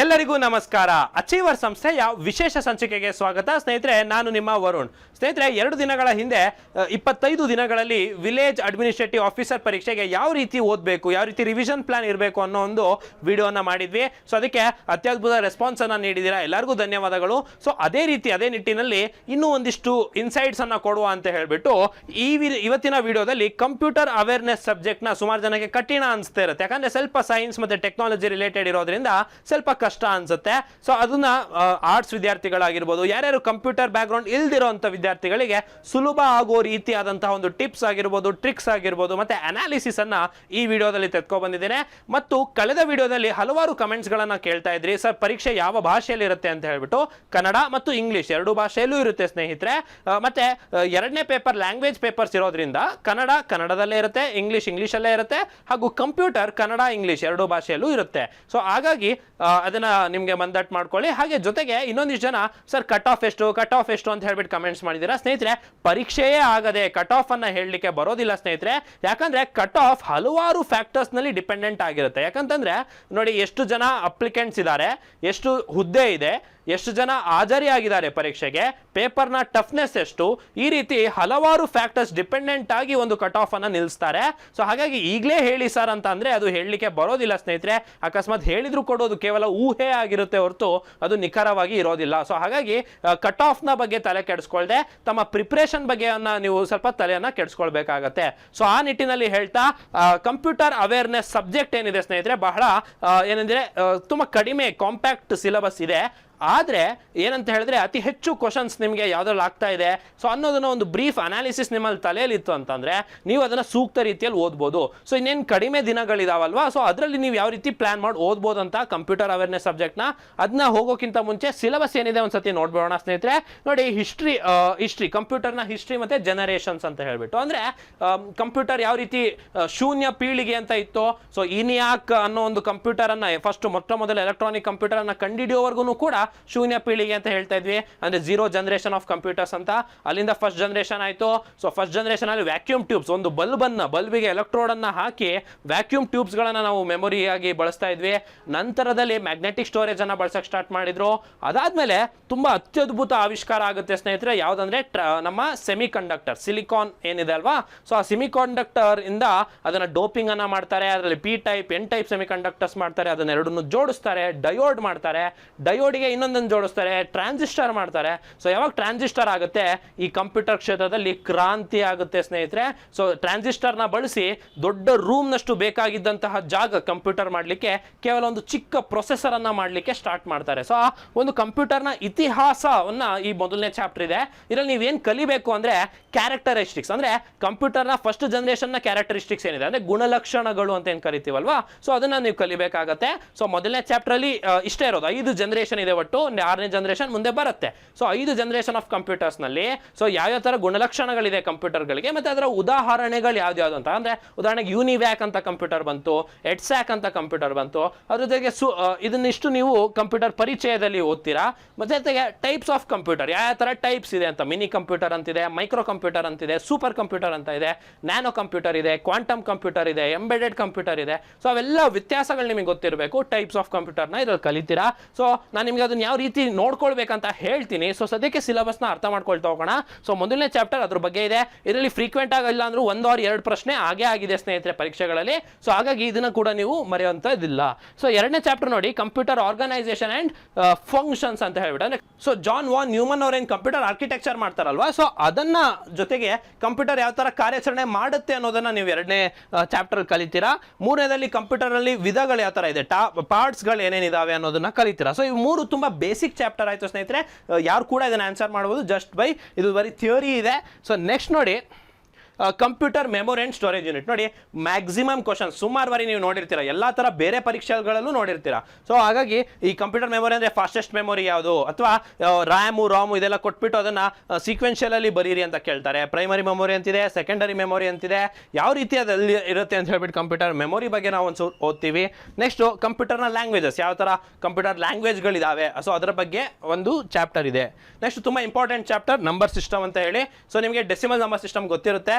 ಎಲ್ಲರಿಗೂ ನಮಸ್ಕಾರ. ಅಚೀವರ್ ಸಂಸ್ಥೆಯ ವಿಶೇಷ ಸಂಚಿಕೆಗೆ ಸ್ವಾಗತ. ಸ್ನೇಹಿತರೆ, ನಾನು ನಿಮ್ಮ ವರುಣ್. ಸ್ನೇಹಿತರೆ, ಎರಡು ದಿನಗಳ ಹಿಂದೆ ಇಪ್ಪತ್ತೈದು ದಿನಗಳಲ್ಲಿ ವಿಲೇಜ್ ಅಡ್ಮಿನಿಸ್ಟ್ರೇಟಿವ್ ಆಫೀಸರ್ ಪರೀಕ್ಷೆಗೆ ಯಾವ ರೀತಿ ಓದಬೇಕು, ಯಾವ ರೀತಿ ರಿವಿಷನ್ ಪ್ಲಾನ್ ಇರಬೇಕು ಅನ್ನೋ ಒಂದು ವಿಡಿಯೋನ ಮಾಡಿದ್ವಿ. ಸೊ ಅದಕ್ಕೆ ಅತ್ಯದ್ಭುತ ರೆಸ್ಪಾನ್ಸನ್ನು ನೀಡಿದ್ದೀರಾ ಎಲ್ಲರಿಗೂ ಧನ್ಯವಾದಗಳು. ಸೊ ಅದೇ ರೀತಿ, ಅದೇ ನಿಟ್ಟಿನಲ್ಲಿ ಇನ್ನೂ ಒಂದಿಷ್ಟು ಇನ್ಸೈಟ್ಸ್ ಅನ್ನ ಕೊಡುವ ಅಂತ ಹೇಳಿಬಿಟ್ಟು, ಈ ಇವತ್ತಿನ ವಿಡಿಯೋದಲ್ಲಿ ಕಂಪ್ಯೂಟರ್ ಅವೇರ್ನೆಸ್ ಸಬ್ಜೆಕ್ಟ್ನ ಸುಮಾರು ಜನಕ್ಕೆ ಕಠಿಣ ಅನಿಸ್ತಾ ಇರುತ್ತೆ. ಯಾಕಂದ್ರೆ, ಸ್ವಲ್ಪ ಸೈನ್ಸ್ ಮತ್ತೆ ಟೆಕ್ನಾಲಜಿ ರಿಲೇಟೆಡ್ ಇರೋದ್ರಿಂದ ಸ್ವಲ್ಪ ಕಷ್ಟ ಅನ್ಸುತ್ತೆ. ಸೊ ಅದನ್ನ ಆರ್ಟ್ಸ್ ವಿದ್ಯಾರ್ಥಿಗಳಾಗಿರ್ಬೋದು, ಯಾರ್ಯಾರು ಕಂಪ್ಯೂಟರ್ ಬ್ಯಾಕ್ಗ್ರೌಂಡ್ ಇಲ್ದಿರೋಂಥ ವಿದ್ಯಾರ್ಥಿಗಳಿಗೆ ಸುಲಭ ಆಗೋ ರೀತಿಯಾದಂತಹ ಒಂದು ಟಿಪ್ಸ್ ಆಗಿರ್ಬೋದು ಟ್ರಿಕ್ಸ್ ಆಗಿರ್ಬೋದು, ಮತ್ತೆ ಅನಾಲಿಸಿಸ್ ಅನ್ನ ಈ ವಿಡಿಯೋದಲ್ಲಿ ತೆತ್ಕೊ ಬಂದಿದ್ದೇನೆ ಮತ್ತು ಕಳೆದ ವಿಡಿಯೋದಲ್ಲಿ ಹಲವಾರು ಕಮೆಂಟ್ಸ್ ಗಳನ್ನ ಕೇಳ್ತಾ ಇದ್ರಿ. ಸರ್ ಪರೀಕ್ಷೆ ಯಾವ ಭಾಷೆಯಲ್ಲಿ ಇರುತ್ತೆ ಅಂತ ಹೇಳ್ಬಿಟ್ಟು, ಕನ್ನಡ ಮತ್ತು ಇಂಗ್ಲಿಷ್ ಎರಡು ಭಾಷೆಯಲ್ಲೂ ಇರುತ್ತೆ, ಸ್ನೇಹಿತರೆ. ಮತ್ತೆ ಎರಡನೇ ಪೇಪರ್ ಲ್ಯಾಂಗ್ವೇಜ್ ಪೇಪರ್ಸ್ ಇರೋದ್ರಿಂದ ಕನ್ನಡ ಕನ್ನಡದಲ್ಲೇ ಇರುತ್ತೆ ಇಂಗ್ಲಿಷ್ ಇಂಗ್ಲಿಷಲ್ಲೇ ಇರುತ್ತೆ, ಹಾಗೂ ಕಂಪ್ಯೂಟರ್ ಕನ್ನಡ ಇಂಗ್ಲಿಷ್ ಎರಡು ಭಾಷೆಯಲ್ಲೂ ಇರುತ್ತೆ. ಸೊ ಹಾಗಾಗಿ ಅದನ್ನ ನಿಮಗೆ ಮಂದಟ್ ಮಾಡ್ಕೊಳ್ಳಿ. ಹಾಗೆ ಜೊತೆಗೆ ಇನ್ನೊಂದಿಷ್ಟು ಜನ, ಸರ್ ಕಟ್ ಆಫ್ ಎಷ್ಟು ಕಟ್ ಆಫ್ ಎಷ್ಟು ಅಂತ ಹೇಳ್ಬಿಟ್ಟು ಕಮೆಂಟ್ಸ್ ಮಾಡಿದ್ದೀರಾ? ಸ್ನೇಹಿತರೆ, ಪರೀಕ್ಷೆಯೇ ಆಗದೆ ಕಟ್ ಆಫ್ ಅನ್ನ ಹೇಳಲಿಕ್ಕೆ ಬರೋದಿಲ್ಲ ಸ್ನೇಹಿತರೆ. ಯಾಕಂದ್ರೆ ಕಟ್ ಆಫ್ ಹಲವಾರು ಫ್ಯಾಕ್ಟರ್ಸ್ನಲ್ಲಿ ಡಿಪೆಂಡೆಂಟ್ ಆಗಿರುತ್ತೆ. ಯಾಕಂತಂದ್ರೆ, ನೋಡಿ, ಎಷ್ಟು ಜನ ಅಪ್ಲಿಕೆಂಟ್ಸ್ ಇದ್ದಾರೆ ಎಷ್ಟು ಹುದ್ದೆ ಇದೆ ಎಷ್ಟು ಜನ ಹಾಜರಿಯಾಗಿದ್ದಾರೆ ಪರೀಕ್ಷೆಗೆ? ಪೇಪರ್ನ ಟಫ್ನೆಸ್ ಎಷ್ಟು? ಈ ರೀತಿ ಹಲವಾರು ಫ್ಯಾಕ್ಟರ್ಸ್ ಡಿಪೆಂಡೆಂಟ್ ಆಗಿ ಒಂದು ಕಟ್ ಆಫ್ ಅನ್ನ ನಿಲ್ಲಿಸ್ತಾರೆ ಸೊ, ಹಾಗಾಗಿ ಈಗಲೇ ಹೇಳಿ ಸರ್ ಅಂತ ಅಂದ್ರೆ ಅದು ಹೇಳಲಿಕ್ಕೆ ಬರೋದಿಲ್ಲ ಸ್ನೇಹಿತರೆ. ಅಕಸ್ಮಾತ್ ಹೇಳಿದ್ರು ಕೊಡೋದು ಕೇವಲ ಊಹೆ ಆಗಿರುತ್ತೆ ಹೊರತು ಅದು ನಿಖರವಾಗಿ ಇರೋದಿಲ್ಲ. ಸೊ, ಹಾಗಾಗಿ ಕಟ್ ಆಫ್ನ ಬಗ್ಗೆ ತಲೆ ಕೆಡಿಸ್ಕೊಳ್ದೆ, ತಮ್ಮ ಪ್ರಿಪ್ರೇಷನ್ ಬಗ್ಗೆ ನೀವು ಸ್ವಲ್ಪ ತಲೆಯನ್ನ ಕೆಡಿಸ್ಕೊಳ್ಬೇಕಾಗತ್ತೆ. ಸೊ, ಆ ನಿಟ್ಟಿನಲ್ಲಿ ಹೇಳ್ತಾ ಕಂಪ್ಯೂಟರ್ ಅವೇರ್ನೆಸ್ ಸಬ್ಜೆಕ್ಟ್ ಏನಿದೆ ಸ್ನೇಹಿತರೆ, ಬಹಳ ಏನಂದ್ರೆ ತುಂಬಾ ಕಡಿಮೆ, ಕಾಂಪ್ಯಾಕ್ಟ್ ಸಿಲೆಬಸ್ ಇದೆ. ಆದರೆ ಏನಂತ ಹೇಳಿದ್ರೆ ಅತಿ ಹೆಚ್ಚು ಕ್ವಶನ್ಸ್ ನಿಮಗೆ ಯಾವ್ದ್ರಲ್ಲಿ ಆಗ್ತಾ ಇದೆ. ಸೊ ಅನ್ನೋದನ್ನ ಒಂದು ಬ್ರೀಫ್ ಅನಾಲಿಸಿಸ್ ನಿಮ್ಮಲ್ಲಿ ತಲೆಯಲ್ಲಿತ್ತು ಅಂತಂದ್ರೆ ನೀವು ಅದನ್ನ ಸೂಕ್ತ ರೀತಿಯಲ್ಲಿ ಓದ್ಬೋದು. ಸೊ ಇನ್ನೇನು ಕಡಿಮೆ ದಿನಗಳಿದಾವಲ್ವಾ? ಸೊ ಅದರಲ್ಲಿ ನೀವು ಯಾವ ರೀತಿ ಪ್ಲಾನ್ ಮಾಡಿ, ಓದ್ಬೋದು ಅಂತ ಕಂಪ್ಯೂಟರ್ ಅವೇರ್ನೆಸ್ ಸಬ್ಜೆಕ್ಟ್ನ ಅದನ್ನ ಹೋಗೋಕ್ಕಿಂತ ಮುಂಚೆ ಸಿಲೆಬಸ್ ಏನಿದೆ ಒಂದ್ಸತಿ ನೋಡ್ಬೋಣ ಸ್ನೇಹಿತರೆ. ನೋಡಿ ಹಿಸ್ಟ್ರಿ ಹಿಸ್ಟ್ರಿ ಕಂಪ್ಯೂಟರ್ನ ಹಿಸ್ಟ್ರಿ ಮತ್ತೆ ಜನರೇಷನ್ಸ್ ಅಂತ ಹೇಳ್ಬಿಟ್ಟು. ಅಂದ್ರೆ ಕಂಪ್ಯೂಟರ್ ಯಾವ ರೀತಿ ಶೂನ್ಯ ಪೀಳಿಗೆ ಅಂತ ಇತ್ತು ಸೊ ಇನಿಯಾಕ್ ಅನ್ನೋ ಒಂದು ಕಂಪ್ಯೂಟರ್ ಅನ್ನ ಫಸ್ಟ್ ಮೊಟ್ಟ ಮೊದಲ ಎಲೆಕ್ಟ್ರಾನಿಕ್ ಕಂಪ್ಯೂಟರ್ ಅನ್ನ ಕಂಡಿಡಿಯೋವರೆಗೂ ಕೂಡ ಶೂನ್ಯ ಪೀಳಿಗೆ ಅಂತ ಹೇಳ್ತಾ ಇದ್ವಿ. ಅಂದ್ರೆ ಜೀರೋ ಜನರೇಷನ್ ಆಫ್ ಕಂಪ್ಯೂಟರ್ಸ್ ಅಂತ. ಅಲ್ಲಿಂದ ಫಸ್ಟ್ ಜನರೇಷನ್ ಆಯ್ತು. ಸೊ ಫಸ್ಟ್ ಜನರೇಷನ್ ಅಲ್ಲಿ ವ್ಯಾಕ್ಯೂಮ್ ಟ್ಯೂಬ್ಸ್ ಒಂದು ಬಲ್ಬ್ ಅನ್ನ ಬಲ್ಬಿಗೆ ಅನ್ನ ಹಾಕಿ ವ್ಯಾಕ್ಯೂಮ್ ಟ್ಯೂಬ್ಸ್ ಗಳನ್ನ ನಾವು ಮೆಮೊರಿ ಆಗಿ ಬಳಸ್ತಾ ಇದ್ವಿ. ನಂತರದಲ್ಲಿ ಮ್ಯಾಗ್ನೆಟಿಕ್ ಸ್ಟೋರೇಜ್ ಅನ್ನ ಬಳಸಕ್ ಸ್ಟಾರ್ಟ್ ಮಾಡಿದ್ರು. ಅದಾದ್ಮೇಲೆ ತುಂಬಾ ಅತ್ಯದ್ಭುತ ಆವಿಷ್ಕಾರ ಆಗುತ್ತೆ ಸ್ನೇಹಿತರೆ. ಯಾವ್ದಂದ್ರೆ ನಮ್ಮ ಸೆಮಿ ಕಂಡಕ್ಟರ್ ಸಿಲಿಕಾನ್ ಏನಿದೆ ಅಲ್ವಾ? ಸೊ ಆ ಸೆಮಿ ಕಂಡಕ್ಟರ್ ಇಂದ ಅದನ್ನ ಡೋಪಿಂಗ್ ಅನ್ನ ಮಾಡ್ತಾರೆ. ಅದರಲ್ಲಿ P type N type semiconductors ಮಾಡ್ತಾರೆ. ಅದನ್ನ ಎರಡನ್ನು ಜೋಡಿಸ್ತಾರೆ ಡಯೋಡ್ ಮಾಡ್ತಾರೆ. ಡಯೋಡಿಗೆ ಇನ್ನೊಂದನ್ನು ಜೋಡಿಸ್ತಾರೆ ಟ್ರಾನ್ಸಿಸ್ಟರ್ ಮಾಡ್ತಾರೆ. ಸೊ ಯಾವಾಗ ಟ್ರಾನ್ಸಿಸ್ಟರ್ ಆಗುತ್ತೆ, ಈ ಕಂಪ್ಯೂಟರ್ ಕ್ಷೇತ್ರದಲ್ಲಿ ಕ್ರಾಂತಿ ಆಗುತ್ತೆ ಸ್ನೇಹಿತರೆ. ಸೊ ಟ್ರಾನ್ಸಿಸ್ಟರ್ನ ಬಳಸಿ ದೊಡ್ಡ ರೂಮ್ನಷ್ಟು ಬೇಕಾಗಿದ್ದಂತಹ ಜಾಗ ಕಂಪ್ಯೂಟರ್ ಮಾಡಲಿಕ್ಕೆ ಕೇವಲ ಒಂದು ಚಿಕ್ಕ ಪ್ರೊಸೆಸರ್ ಅನ್ನ ಮಾಡಲಿಕ್ಕೆ ಸ್ಟಾರ್ಟ್ ಮಾಡ್ತಾರೆ. ಸೊ ಒಂದು ಕಂಪ್ಯೂಟರ್ನ ಇತಿಹಾಸವನ್ನ ಈ ಮೊದಲನೇ ಚಾಪ್ಟರ್ ಇದೆ. ಇದರಲ್ಲಿ ನೀವೇನು ಕಲಿಬೇಕು ಅಂದ್ರೆ ಕ್ಯಾರೆಕ್ಟರಿಸ್ಟಿಕ್ಸ್ ಅಂದ್ರೆ ಕಂಪ್ಯೂಟರ್ನ ಫಸ್ಟ್ ಜನರೇಷನ್ನ ಕ್ಯಾರೆಕ್ಟರಿಸ್ಟಿಕ್ಸ್ ಏನಿದೆ? ಅಂದ್ರೆ ಗುಣಲಕ್ಷಣಗಳು ಅಂತ ಏನು ಕರಿತೀವಲ್ವಾ? ಸೊ ಅದನ್ನ ನೀವು ಕಲಿಬೇಕಾಗತ್ತೆ. ಸೊ ಮೊದಲನೇ ಚಾಪ್ಟರ್ ಅಲ್ಲಿ ಇಷ್ಟೇ ಇರೋದು. ಐದು ಜನರೇಷನ್ ಇದೆ ಒಟ್ಟು. ನೆ- ಆರನೇ ಜನರೇಷನ್ ಮುಂದೆ ಬರುತ್ತೆ. ಸೊ ಐದು ಜನರೇಷನ್ ಆಫ್ ಕಂಪ್ಯೂಟರ್ಸ್ನಲ್ಲಿ ಸೊ ಯಾವ್ಯಾವ ತರ ಗುಣಲಕ್ಷಣಗಳಿದೆ ಕಂಪ್ಯೂಟರ್ಗಳಿಗೆ, ಮತ್ತೆ ಅದರ ಉದಾಹರಣೆಗಳು ಯಾವ್ದ್ಯಾವ್ದು ಅಂತ. ಅಂದ್ರೆ, ಉದಾಹರಣೆಗೆ ಯೂನಿವ್ಯಾಕ್ ಅಂತ ಕಂಪ್ಯೂಟರ್ ಬಂತು ಎಡ್ಸ್ಯಾಕ್ ಅಂತ ಕಂಪ್ಯೂಟರ್ ಬಂತು, ಅದ್ರ ಜೊತೆಗೆ ಸು ಇದನ್ನಿಷ್ಟು ನೀವು ಕಂಪ್ಯೂಟರ್ ಪರಿಚಯದಲ್ಲಿ ಓದ್ತೀರಾ, ಮತ್ತೆ ಜೊತೆಗೆ ಟೈಪ್ಸ್ ಆಫ್ ಕಂಪ್ಯೂಟರ್ ಯಾವ ತರ ಟೈಪ್ಸ್ ಇದೆ ಅಂತ. ಮಿನಿ ಕಂಪ್ಯೂಟರ್ ಅಂತಿದೆ ಮೈಕ್ರೋ ಕಂಪ್ಯೂಟರ್ ಅಂತಿದೆ ಸೂಪರ್ ಕಂಪ್ಯೂಟರ್ ಅಂತ ಇದೆ ನ್ಯಾನೋ ಕಂಪ್ಯೂಟರ್ ಇದೆ ಕ್ವಾಂಟಮ್ ಕಂಪ್ಯೂಟರ್ ಇದೆ ಎಂಬೆಡೆಡ್ ಕಂಪ್ಯೂಟರ್ ಇದೆ. ಸೊ ಅವೆಲ್ಲ ವ್ಯತ್ಯಾಸಗಳು ನಿಮಗೆ ಗೊತ್ತಿರಬೇಕು ಟೈಪ್ಸ್ ಆಫ್ ಕಂಪ್ಯೂಟರ್ನ ಇದ್ರಲ್ಲಿ ಕಲಿತೀರಾ. ಸೊ ನಾನು ನಿಮಗೆ ಅದನ್ನ ಯಾವ ರೀತಿ ನೋಡ್ಕೊಳ್ಬೇಕಂತ ಹೇಳ್ತೀನಿ. ಸೊ ಸದ್ಯಕ್ಕೆ ಸಿಲೆಬಸ್ನ ಅರ್ಥ ಮಾಡ್ಕೊಳ್ತಾ ಹೋಗೋಣ. ಸೊ ಮೊದಲನೇ ಚಾಪ್ಟರ್ ಅದ್ರ ಬಗ್ಗೆ ಇದೆ. ಇದರಲ್ಲಿ ಫ್ರೀಕ್ವೆಂಟ್ ಆಗಿಲ್ಲ ಅಂದ್ರೂ ಒಂದು ಆರ್ ಎರಡು ಪ್ರಶ್ನೆ ಹಾಗೆ ಆಗಿದೆ ಸ್ನೇಹಿತರೆ ಪರೀಕ್ಷೆಗಳಲ್ಲಿ. ಸೊ ಹಾಗಾಗಿ ಇದನ್ನ ಕೂಡ ನೀವು ಮರೆಯುವಂಥದ್ದಿಲ್ಲ ಸೊ ಎರಡನೇ ಚಾಪ್ಟರ್ ನೋಡಿ ಕಂಪ್ಯೂಟರ್ ಆರ್ಗನೈಸೇಷನ್ ಅಂಡ್ ಫಂಕ್ಷನ್ಸ್ ಅಂತ ಹೇಳ್ಬಿಟ್ಟು. ಅಂದ್ರೆ ಸೊ ಜಾನ್ ವಾನ್ ನ್ಯೂಮನ್ ಅವ್ರ ಏನು ಕಂಪ್ಯೂಟರ್ ಆರ್ಕಿಟೆಕ್ಚರ್ ಮಾಡ್ತಾರಲ್ವಾ? ಸೊ ಅದನ್ನ ಜೊತೆಗೆ ಕಂಪ್ಯೂಟರ್ ಯಾವ ತರ ಕಾರ್ಯಾಚರಣೆ ಮಾಡುತ್ತೆ ಅನ್ನೋದನ್ನ ನೀವು ಎರಡನೇ ಚಾಪ್ಟರ್ ಕಲಿತೀರಾ. ಮೂರನೇದಲ್ಲಿ ಕಂಪ್ಯೂಟರ್ ಅಲ್ಲಿ ವಿಧಗಳು ಯಾವ ತರ ಇದೆ, ಟಾ ಪಾರ್ಟ್ಸ್ಗಳು ಏನೇನಿದಾವೆ ಅನ್ನೋದನ್ನ ಕಲಿತೀರಾ. ಸೊ ಇವು ಮೂರು ತುಂಬಾ ಬೇಸಿಕ್ ಚಾಪ್ಟರ್ ಆಯ್ತು ಸ್ನೇಹಿತರೆ. ಯಾರು ಕೂಡ ಇದನ್ನ ಆನ್ಸರ್ ಮಾಡ್ಬೋದು. ಜಸ್ಟ್ ಬೈ ಇದು ಬರೀ ಥಿಯರಿ ಇದೆ. ಸೊ ನೆಕ್ಸ್ಟ್ ನೋಡಿ. Computer memory and storage unit ನೋಡಿ ಮ್ಯಾಕ್ಸಿಮಮ್ ಕ್ವಶನ್ ಸುಮಾರು ಬಾರಿ ನೀವು ನೋಡಿರ್ತೀರ, ಎಲ್ಲ ಥರ ಬೇರೆ ಪರೀಕ್ಷೆಗಳಲ್ಲೂ ನೋಡಿರ್ತೀರ. ಸೊ ಹಾಗಾಗಿ ಈ ಕಂಪ್ಯೂಟರ್ ಮೆಮೊರಿ ಅಂದರೆ ಫಾಸ್ಟೆಸ್ಟ್ ಮೆಮೊರಿ ಯಾವುದು? ಅಥವಾ ರ್ಯಾಮು ರಾಮು ಇದೆಲ್ಲ ಕೊಟ್ಬಿಟ್ಟು ಅದನ್ನು ಸೀಕ್ವೆನ್ಷಿಯಲಲ್ಲಿ ಬರೀರಿ ಅಂತ ಕೇಳ್ತಾರೆ. ಪ್ರೈಮರಿ ಮೆಮೊರಿ ಅಂತಿದೆ ಸೆಕೆಂಡರಿ ಮೆಮೊರಿ ಅಂತಿದೆ, ಯಾವ ರೀತಿ ಅದಲ್ಲಿ ಇರುತ್ತೆ ಅಂತ ಹೇಳ್ಬಿಟ್ಟು ಕಂಪ್ಯೂಟರ್ ಮೆಮೊರಿ ಬಗ್ಗೆ ನಾವು ಒಂದು ಓದ್ತೀವಿ. ನೆಕ್ಸ್ಟು ಕಂಪ್ಯೂಟರ್ನ ಲ್ಯಾಂಗ್ವೇಜಸ್ ಯಾವ ಥರ ಕಂಪ್ಯೂಟರ್ ಲ್ಯಾಂಗ್ವೇಜ್ಗಳಿದ್ದಾವೆ ಸೊ ಅದರ ಬಗ್ಗೆ ಒಂದು ಚಾಪ್ಟರ್ ಇದೆ. ನೆಕ್ಸ್ಟ್ ತುಂಬ ಇಂಪಾರ್ಟೆಂಟ್ ಚಾಪ್ಟರ್ ನಂಬರ್ ಸಿಸ್ಟಮ್ ಅಂತ ಹೇಳಿ. ಸೊ ನಿಮಗೆ ಡೆಸಿಮಲ್ ನಂಬರ್ ಸಿಸ್ಟಮ್ ಗೊತ್ತಿರುತ್ತೆ.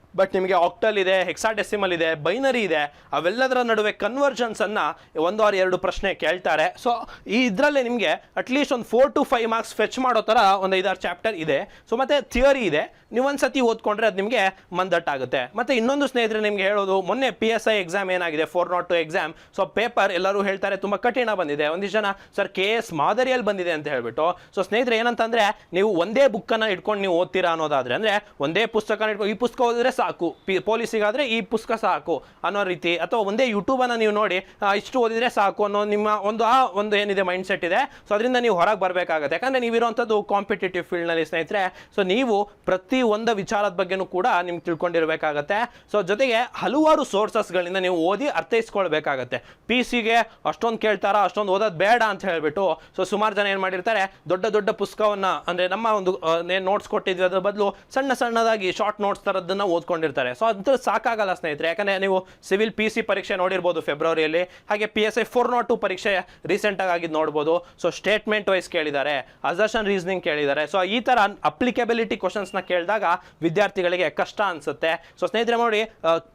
ಬಟ್ ನಿಮಗೆ ಆಕ್ಟಲ್ ಇದೆ ಹೆಕ್ಸಾಡೆಸಿಮಲ್ ಇದೆ ಬೈನರಿ ಇದೆ, ಅವೆಲ್ಲದರ ನಡುವೆ ಕನ್ವರ್ಷನ್ಸ್ ಅನ್ನ ಒಂದು ಆರು ಎರಡು ಪ್ರಶ್ನೆ ಕೇಳ್ತಾರೆ. ಸೊ ಈ ಇದರಲ್ಲೇ ನಿಮಗೆ ಅಟ್ಲೀಸ್ಟ್ ಒಂದು four to five marks fetch ಮಾಡೋ ಥರ ಒಂದು ಐದಾರು ಚಾಪ್ಟರ್ ಇದೆ. ಸೊ ಮತ್ತೆ ಥಿಯರಿ ಇದೆ. ನೀವು ಒಂದ್ಸತಿ ಓದ್ಕೊಂಡ್ರೆ ಅದು ನಿಮಗೆ ಮಂದಟ್ಟಾಗುತ್ತೆ. ಮತ್ತೆ ಇನ್ನೊಂದು ಸ್ನೇಹಿತರೆ ನಿಮಗೆ ಹೇಳೋದು, ಮೊನ್ನೆ ಪಿ ಎಸ್ ಐ ಎಕ್ಸಾಮ್ ಏನಾಗಿದೆ four nought two exam so paper ಎಲ್ಲರೂ ಹೇಳ್ತಾರೆ, ತುಂಬ ಕಠಿಣ ಬಂದಿದೆ. ಒಂದಿಷ್ಟು ಜನ ಸರ್ ಕೆ ಎಸ್ ಮಾದರಿಯಲ್ಲಿ ಬಂದಿದೆ ಅಂತ ಹೇಳ್ಬಿಟ್ಟು. ಸೊ ಸ್ನೇಹಿತರೆ ಏನಂತಂದರೆ, ನೀವು ಒಂದೇ ಬುಕ್ಕನ್ನು ಇಟ್ಕೊಂಡು ನೀವು ಓದ್ತೀರಾ ಅನ್ನೋದಾದ್ರೆ, ಅಂದ್ರೆ ಒಂದೇ ಪುಸ್ತಕನ ಇಟ್ಕೊಂಡು ಈ ಪುಸ್ತಕ ಓದಿದ್ರೆ ಸಾಕು. ಪಿ ಪೊಲೀಸಿಗಾದರೆ ಈ ಪುಸ್ತಕ ಸಾಕು ಅನ್ನೋ ರೀತಿ ಅಥವಾ ಒಂದೇ ಯೂಟ್ಯೂಬನ್ನು ನೀವು ನೋಡಿ ಇಷ್ಟು ಓದಿದ್ರೆ ಸಾಕು ಅನ್ನೋ ನಿಮ್ಮ ಒಂದು, ಆ, ಒಂದು ಏನಿದೆ ಮೈಂಡ್ ಸೆಟ್ ಇದೆ. ಸೊ ಅದರಿಂದ ನೀವು ಹೊರಗೆ ಬರಬೇಕಾಗುತ್ತೆ. ಯಾಕಂದ್ರೆ ನೀವಿರುವಂಥದ್ದು ಕಾಂಪಿಟೇಟಿವ್ ಫೀಲ್ಡ್ನಲ್ಲಿ ಸ್ನೇಹಿತರೆ ಸೊ ನೀವು ಪ್ರತಿ ಒಂದು ವಿಚಾರದ ಬಗ್ಗೆನೂ ಕೂಡ ನಿಮ್ಗೆ ತಿಳ್ಕೊಂಡಿರಬೇಕಾಗತ್ತೆ. ಸೊ ಜೊತೆಗೆ ಹಲವಾರು ಸೋರ್ಸಸ್ಗಳಿಂದ ನೀವು ಓದಿ ಅರ್ಥೈಸ್ಕೊಳ್ಬೇಕಾಗತ್ತೆ. ಪಿ ಸಿಗೆ ಅಷ್ಟೊಂದು ಕೇಳ್ತಾರ, ಅಷ್ಟೊಂದು ಓದೋದು ಬೇಡ ಅಂತ ಹೇಳಿಬಿಟ್ಟು ಸೊ ಸುಮಾರು ಜನ ಏನು ಮಾಡಿರ್ತಾರೆ, ದೊಡ್ಡ ದೊಡ್ಡ ಪುಸ್ತಕವನ್ನು, ಅಂದ್ರೆ ನಮ್ಮ ಒಂದು ನೋಟ್ಸ್ ಕೊಟ್ಟಿದ್ವಿ ಅದ್ರ ಬದಲು ಸಣ್ಣ ಸಣ್ಣದಾಗಿ ಶಾರ್ಟ್ ನೋಟ್ಸ್ ಥರದ್ದನ್ನ ಓದ್ಕೊಂಡಿರ್ತಾರೆ ಸೊ ಅದು ಸಾಕಾಗಲ್ಲ ಸ್ನೇಹಿತರೆ. ಯಾಕಂದ್ರೆ ನೀವು ಸಿವಿಲ್ ಪಿ ಸಿ ಪರೀಕ್ಷೆ ನೋಡಿರ್ಬೋದು ಫೆಬ್ರವರಿಯಲ್ಲಿ ಹಾಗೆ P S I four nought two ಪರೀಕ್ಷೆ ರೀಸೆಂಟಾಗಿ ಆಗಿದ್ದು ನೋಡ್ಬೋದು. ಸೊ ಸ್ಟೇಟ್ಮೆಂಟ್ ವೈಸ್ ಕೇಳಿದ್ದಾರೆ ಅಸರ್ಷನ್ ರೀಸನಿಂಗ್ ಕೇಳಿದ್ದಾರೆ. ಸೊ ಈ ಥರ ಅಪ್ಲಿಕಬಿಲಿಟಿ ಕ್ವಶನ್ಸ್ನ ಕೇಳಿದಾಗ ವಿದ್ಯಾರ್ಥಿಗಳಿಗೆ ಕಷ್ಟ ಅನ್ಸುತ್ತೆ. ಸೊ ಸ್ನೇಹಿತರೆ ನೋಡಿ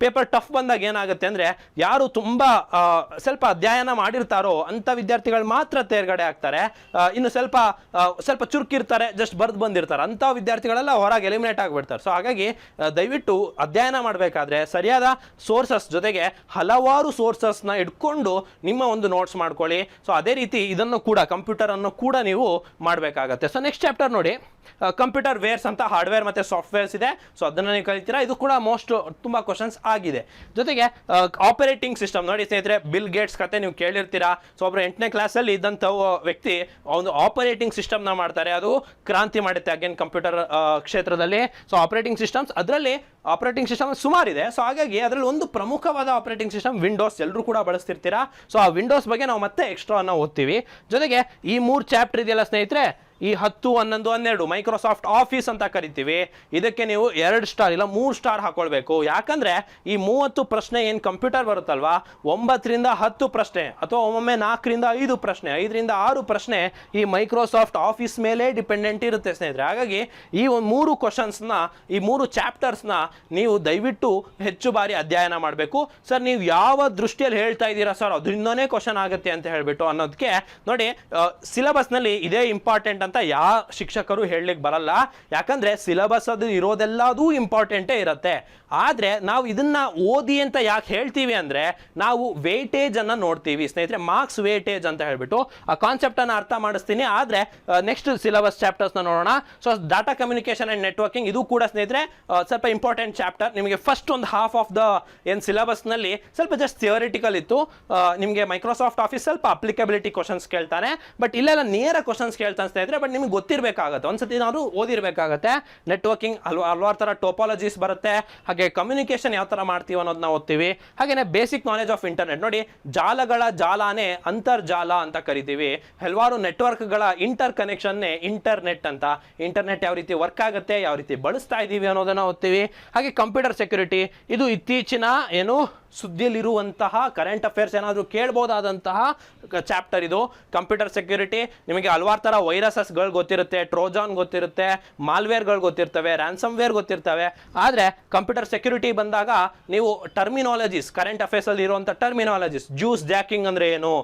ಪೇಪರ್ ಟಫ್ ಬಂದಾಗ ಏನಾಗುತ್ತೆ ಅಂದರೆ, ಯಾರು ತುಂಬ ಸ್ವಲ್ಪ ಅಧ್ಯಯನ ಮಾಡಿರ್ತಾರೋ ಅಂಥ ವಿದ್ಯಾರ್ಥಿಗಳು ಮಾತ್ರ ತೇರ್ಗಡೆ ಆಗ್ತಾರೆ. ಇನ್ನು ಸ್ವಲ್ಪ ಸ್ವಲ್ಪ ಚುರುಕಿರ್ತಾರೆ ಜಸ್ಟ್ ಬರ್ದು ಬಂದಿರ್ತಾರೆ. ಅಂಥ ವಿದ್ಯಾರ್ಥಿಗಳೆಲ್ಲ ಹೊರಗೆ ಎಲಿಮಿನೇಟ್ ಆಗಿಬಿಡ್ತಾರೆ. ಸೊ ಹಾಗಾಗಿ ದಯವಿಟ್ಟು ಅಧ್ಯಯನ ಮಾಡಬೇಕಾದ್ರೆ ಸರಿಯಾದ ಸೋರ್ಸಸ್ ಜೊತೆಗೆ ಹಲವಾರು ಸೋರ್ಸಸ್ನ ಇಟ್ಕೊಂಡು ನಿಮ್ಮ ಒಂದು ನೋಟ್ಸ್ ಮಾಡ್ಕೊಳ್ಳಿ. ಸೊ ಅದೇ ರೀತಿ ಇದನ್ನು ಕೂಡ ಕಂಪ್ಯೂಟರನ್ನು ಕೂಡ ನೀವು ಮಾಡಬೇಕಾಗತ್ತೆ. ಸೊ ನೆಕ್ಸ್ಟ್ ಚಾಪ್ಟರ್ ನೋಡಿ. ಕಂಪ್ಯೂಟರ್ ವೇರ್ಸ್ ಅಂತ ಹಾರ್ಡ್ವೇರ್ ಮತ್ತು ಸಾಫ್ಟ್ವೇರ್ಸ್ ಇದೆ. ಸೊ ಅದನ್ನು ನೀವು ಕಲಿತೀರಾ? ಇದು ಕೂಡ ಮೋಸ್ಟ್ ತುಂಬ ಕ್ವಶನ್ಸ್ ಆಗಿದೆ. ಜೊತೆಗೆ ಆಪರೇಟಿಂಗ್ ಸಿಸ್ಟಮ್ ನೋಡಿ ಸ್ನೇಹಿತರೆ ಬಿಲ್ ಗೇಟ್ಸ್ ಕತೆ ನೀವು ಕೇಳಿರ್ತೀರಾ? ಸೊ ಒಬ್ಬರು ಎಂಟನೇ ಕ್ಲಾಸಲ್ಲಿ ಇದ್ದಂಥ ವ್ಯಕ್ತಿ ಒಂದು ಆಪರೇಟಿಂಗ್ ಸಿಸ್ಟಮ್ನ ಮಾಡ್ತಾರೆ. ಅದು ಕ್ರಾಂತಿ ಮಾಡುತ್ತೆ ಅಗೇನ್ ಕಂಪ್ಯೂಟರ್ ಕ್ಷೇತ್ರದಲ್ಲಿ. ಸೊ ಆಪರೇಟಿಂಗ್ ಸಿಸ್ಟಮ್ಸ್ ಅದರಲ್ಲಿ ಆಪರೇಟಿಂಗ್ ಸಿಸ್ಟಮ್ ಸುಮಾರಿದೆ. ಸೊ ಹಾಗಾಗಿ ಅದರಲ್ಲಿ ಒಂದು ಪ್ರಮುಖವಾದ ಆಪರೇಟಿಂಗ್ ಸಿಸ್ಟಮ್ ವಿಂಡೋಸ್ ಎಲ್ಲರೂ ಕೂಡ ಬಳಸ್ತಿರ್ತೀರಾ? ಸೊ ಆ ವಿಂಡೋಸ್ ಬಗ್ಗೆ ನಾವು ಮತ್ತೆ ಎಕ್ಸ್ಟ್ರಾ ಅನ್ನ ಓದ್ತೀವಿ. ಜೊತೆಗೆ ಈ ಮೂರು ಚಾಪ್ಟರ್ ಇದೆಯಲ್ಲ ಸ್ನೇಹಿತರೆ? ಈ ಹತ್ತು, ಹನ್ನೊಂದು, ಹನ್ನೆರಡು ಮೈಕ್ರೋಸಾಫ್ಟ್ ಆಫೀಸ್ ಅಂತ ಕರಿತೀವಿ. ಇದಕ್ಕೆ ನೀವು ಎರಡು ಸ್ಟಾರ್ ಇಲ್ಲ, ಮೂರು ಸ್ಟಾರ್ ಹಾಕೊಳ್ಬೇಕು. ಯಾಕಂದ್ರೆ ಈ ಮೂವತ್ತು ಪ್ರಶ್ನೆ ಏನು ಕಂಪ್ಯೂಟರ್ ಬರುತ್ತಲ್ವಾ? ಒಂಬತ್ತರಿಂದ ಹತ್ತು ಪ್ರಶ್ನೆ ಅಥವಾ ಒಮ್ಮೊಮ್ಮೆ ನಾಲ್ಕರಿಂದ ಐದು ಪ್ರಶ್ನೆ, ಐದರಿಂದ ಆರು ಪ್ರಶ್ನೆ ಈ ಮೈಕ್ರೋಸಾಫ್ಟ್ ಆಫೀಸ್ ಮೇಲೆ ಡಿಪೆಂಡೆಂಟ್ ಇರುತ್ತೆ ಸ್ನೇಹಿತರೆ. ಹಾಗಾಗಿ ಈ ಒಂದು ಮೂರು ಕ್ವಶನ್ಸ್ನ ಈ ಮೂರು ಚಾಪ್ಟರ್ಸ್ನ ನೀವು ದಯವಿಟ್ಟು ಹೆಚ್ಚು ಬಾರಿ ಅಧ್ಯಯನ ಮಾಡಬೇಕು. ಸರ್, ನೀವು ಯಾವ ದೃಷ್ಟಿಯಲ್ಲಿ ಹೇಳ್ತಾ ಇದ್ದೀರಾ ಸರ್? ಅದರಿಂದನೇ ಕ್ವಶನ್ ಆಗುತ್ತೆ ಅಂತ ಹೇಳಿಬಿಟ್ಟು ಅನ್ನೋದಕ್ಕೆ ನೋಡಿ ಸಿಲೆಬಸ್ನಲ್ಲಿ ಇದೇ ಇಂಪಾರ್ಟೆಂಟ್ ಅಂತ ಯಾವ ಶಿಕ್ಷಕರು ಹೇಳಲಿಕ್ಕೆ ಬರಲ್ಲ. ಯಾಕಂದ್ರೆ ಸಿಲೆಬಸ್ ಅದು ಇರೋದೆಲ್ಲದೂ ಇಂಪಾರ್ಟೆಂಟೇ ಇರುತ್ತೆ. ಆದರೆ ನಾವು ಇದನ್ನ ಓದಿ ಅಂತ ಯಾಕೆ ಹೇಳ್ತೀವಿ ಅಂದ್ರೆ ನಾವು ವೇಟೇಜ್ ಅನ್ನ ನೋಡ್ತೀವಿ. ಸ್ನೇಹಿತರೆ ಮಾರ್ಕ್ಸ್ ವೇಟೇಜ್ ಅಂತ ಹೇಳ್ಬಿಟ್ಟು ಆ ಕಾನ್ಸೆಪ್ಟ್ ಅನ್ನ ಅರ್ಥ ಮಾಡಿಸ್ತೀನಿ. ಆದ್ರೆ ನೆಕ್ಸ್ಟ್ ಸಿಲೆಬಸ್ ಚಾಪ್ಟರ್ಸ್ನ ನೋಡೋಣ. So data communication and networking ಇದು ಕೂಡ ಸ್ನೇಹಿತರೆ ಸ್ವಲ್ಪ ಇಂಪಾರ್ಟೆಂಟ್ ಚಾಪ್ಟರ್ ನಿಮಗೆ ಫಸ್ಟ್ ಒಂದು ಹಾಫ್ ಆಫ್ ದ ಏನು ಸಿಲೆಬಸ್ನಲ್ಲಿ ಸ್ವಲ್ಪ ಜಸ್ಟ್ ಥಿಯೋರಿಟಿಕಲ್ ಇತ್ತು. ನಿಮಗೆ ಮೈಕ್ರೋಸಾಫ್ಟ್ ಆಫೀಸ್ ಸ್ವಲ್ಪ ಅಪ್ಲಿಕಬಿಲಿಟಿ ಕ್ವಶನ್ಸ್ ಕೇಳ್ತಾನೆ ಬಟ್ ಇಲ್ಲೆಲ್ಲ ನೇರ ಕ್ವಶನ್ಸ್ ಕೇಳ್ತಾನೆ ಸ್ನೇಹಿತರೆ. ಬಟ್ ನಿಮ್ಗೆ ಗೊತ್ತಿರಬೇಕಾಗತ್ತೆ. ಒಂದ್ಸತಿ ನಾವು ಓದಿರಬೇಕಾಗತ್ತೆ. ನೆಟ್ವರ್ಕಿಂಗ್ ಹಲ್ವ, ಹಲವಾರು ಥರ ಟೋಪಾಲಜೀಸ್ ಬರುತ್ತೆ. ಹಾಗೆ ಕಮ್ಯುನಿಕೇಶನ್ ಯಾವ ಥರ ಮಾಡ್ತೀವಿ ಅನ್ನೋದನ್ನ ಓದ್ತೀವಿ. ಹಾಗೆಯೇ ಬೇಸಿಕ್ ನಾಲೆಜ್ ಆಫ್ ಇಂಟರ್ನೆಟ್ ನೋಡಿ, ಜಾಲಗಳ ಜಾಲಾನೇ ಅಂತರ್ಜಾಲ ಅಂತ ಕರಿತೀವಿ. ಹಲವಾರು ನೆಟ್ವರ್ಕ್ಗಳ ಇಂಟರ್ ಕನೆಕ್ಷನ್ನೇ ಇಂಟರ್ನೆಟ್ ಅಂತ. ಇಂಟರ್ನೆಟ್ ಯಾವ ರೀತಿ ವರ್ಕ್ ಆಗುತ್ತೆ, ಯಾವ ರೀತಿ ಬಳಸ್ತಾ ಇದ್ದೀವಿ ಅನ್ನೋದನ್ನ ಓದ್ತೀವಿ. ಹಾಗೆ ಕಂಪ್ಯೂಟರ್ ಸೆಕ್ಯೂರಿಟಿ ಇದು ಇತ್ತೀಚಿನ ಏನು ಸುದ್ದಿಯಲ್ಲಿರುವಂತಹ ಕರೆಂಟ್ ಅಫೇರ್ಸ್ ಏನಾದರೂ ಕೇಳ್ಬೋದಾದಂತಹ ಚಾಪ್ಟರ್ ಇದು. ಕಂಪ್ಯೂಟರ್ ಸೆಕ್ಯೂರಿಟಿ ನಿಮಗೆ ಹಲವಾರು ಥರ ವೈರಸಸ್ಗಳು ಗೊತ್ತಿರುತ್ತೆ ಟ್ರೋಜಾನ್ ಗೊತ್ತಿರುತ್ತೆ ಮಾಲ್ವೇರ್ಗಳು ಗೊತ್ತಿರ್ತವೆ ರ್ಯಾನ್ಸಮ್ವೇರ್ ಗೊತ್ತಿರ್ತವೆ. ಆದರೆ ಕಂಪ್ಯೂಟರ್ ಸೆಕ್ಯೂರಿಟಿ ಬಂದಾಗ ನೀವು ಟರ್ಮಿನಾಲಜೀಸ್ ಕರೆಂಟ್ ಅಫೇರ್ಸಲ್ಲಿ ಇರುವಂಥ ಟರ್ಮಿನಾಲಜೀಸ್ ಜ್ಯೂಸ್ ಜಾಕಿಂಗ್ ಅಂದರೆ ಏನು?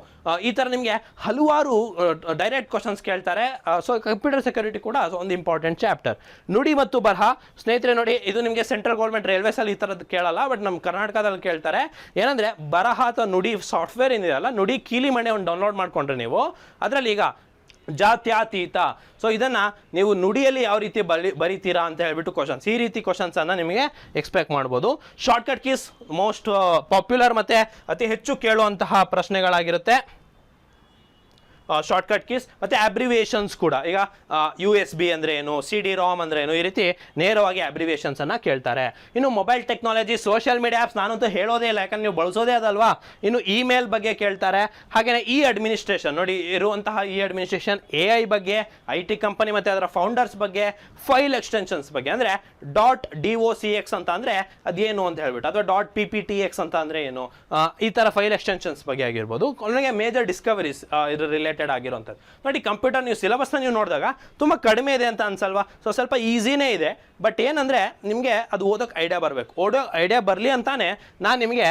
ಈ ಥರ ನಿಮಗೆ ಹಲವಾರು ಡೈರೆಕ್ಟ್ ಕ್ವಶನ್ಸ್ ಕೇಳ್ತಾರೆ. ಸೊ ಕಂಪ್ಯೂಟರ್ ಸೆಕ್ಯೂರಿಟಿ ಕೂಡ ಒಂದು ಇಂಪಾರ್ಟೆಂಟ್ ಚಾಪ್ಟರ್ ನುಡಿ ಮತ್ತು ಬರಹ, ಸ್ನೇಹಿತರೆ ನೋಡಿ, ಇದು ನಿಮಗೆ ಸೆಂಟ್ರಲ್ ಗೌರ್ಮೆಂಟ್ ರೈಲ್ವೇಸಲ್ಲಿ ಈ ಥರದ್ದು ಕೇಳಲ್ಲ ಬಟ್ ನಮ್ಮ ಕರ್ನಾಟಕದಲ್ಲಿ ಕೇಳ್ತಾರೆ. ಏನಂದರೆ, ಬರಹ ಅಥವಾ ನುಡಿ ಸಾಫ್ಟ್ವೇರ್ ಏನಿದೆಯಲ್ಲ ನುಡಿ ಕೀಲಿ ಮಣೆ ಒಂದು ಡೌನ್ಲೋಡ್ ಮಾಡ್ಕೊಂಡ್ರೆ ನೀವು, ಅದರಲ್ಲಿ ಈಗ ಜಾತ್ಯಾತೀತ. ಸೊ ಇದನ್ನ ನೀವು ನುಡಿಯಲ್ಲಿ ಯಾವ ರೀತಿ ಬರಿ ಬರಿತೀರಾ ಅಂತ ಹೇಳ್ಬಿಟ್ಟು ಕ್ವಶನ್ಸ್ ಈ ರೀತಿ ಕ್ವಶನ್ಸ್ ಅನ್ನ ನಿಮಗೆ ಎಕ್ಸ್ಪೆಕ್ಟ್ ಮಾಡ್ಬೋದು. ಶಾರ್ಟ್ಕಟ್ ಕೀಸ್ ಮೋಸ್ಟ್ ಪಾಪ್ಯುಲರ್ ಮತ್ತೆ ಅತಿ ಹೆಚ್ಚು ಕೇಳುವಂತಹ ಪ್ರಶ್ನೆಗಳಾಗಿರುತ್ತೆ. ಶಾರ್ಟ್ಕಟ್ ಕೀಸ್ ಮತ್ತು ಅಬ್ರಿವಿಯೇಷನ್ಸ್ ಕೂಡ. ಈಗ ಯು ಎಸ್ ಬಿ ಅಂದರೆ ಏನು ಸಿ ಡಿ ರಾಮ್ ಅಂದರೆ ಏನು, ಈ ರೀತಿ ನೇರವಾಗಿ ಅಬ್ರಿವಿಯೇಷನ್ಸನ್ನು ಕೇಳ್ತಾರೆ. ಇನ್ನು mobile technology social media apps ನಾನಂತೂ ಹೇಳೋದೇ ಇಲ್ಲ, ಯಾಕಂದ್ರೆ ನೀವು ಬಳಸೋದೇ ಅದಲ್ವಾ? ಇನ್ನು ಇಮೇಲ್ ಬಗ್ಗೆ ಕೇಳ್ತಾರೆ ಹಾಗೆಯೇ ಇ ಅಡ್ಮಿನಿಸ್ಟ್ರೇಷನ್ ನೋಡಿ ಇರುವಂತಹ ಇ ಅಡ್ಮಿನಿಸ್ಟ್ರೇಷನ್ ಎ ಐ ಬಗ್ಗೆ ಐ ಟಿ ಕಂಪನಿ ಮತ್ತು ಅದರ ಫೌಂಡರ್ಸ್ ಬಗ್ಗೆ ಫೈಲ್ ಎಕ್ಸ್ಟೆನ್ಷನ್ಸ್ ಬಗ್ಗೆ, ಅಂದರೆ dot D O C X ಅಂತ ಅಂದರೆ ಅದೇನು ಅಂತ ಹೇಳ್ಬಿಟ್ಟು, ಅಥವಾ dot P P T X ಅಂತ ಅಂದರೆ ಏನು ಈ ಥರ ಫೈಲ್ ಎಕ್ಸ್ಟೆನ್ಷನ್ಸ್ ಬಗ್ಗೆ ಆಗಿರ್ಬೋದು. ಕೊನೆಗೆ ಮೇಜರ್ ಡಿಸ್ಕವರೀಸ್ ಇದರ ರಿಲೇಟೆಡ್ ರಿಲೇಟೆಡ್ ಆಗಿರುವಂಥದ್ದು. ನೋಡಿ ಕಂಪ್ಯೂಟರ್ ನೀವು ಸಿಲೆಬಸ್ನ ನೀವು ನೋಡಿದಾಗ ತುಂಬ ಕಡಿಮೆ ಇದೆ ಅಂತ ಅನ್ಸಲ್ವಾ? ಸೊ ಸ್ವಲ್ಪ ಈಸಿನೇ ಇದೆ. ಬಟ್ ಏನಂದರೆ, ನಿಮಗೆ ಅದು ಓದೋಕೆ ಐಡಿಯಾ ಬರಬೇಕು. ಓಡೋ ಐಡಿಯಾ ಬರಲಿ ಅಂತಾನೆ ನಾನು ನಿಮಗೆ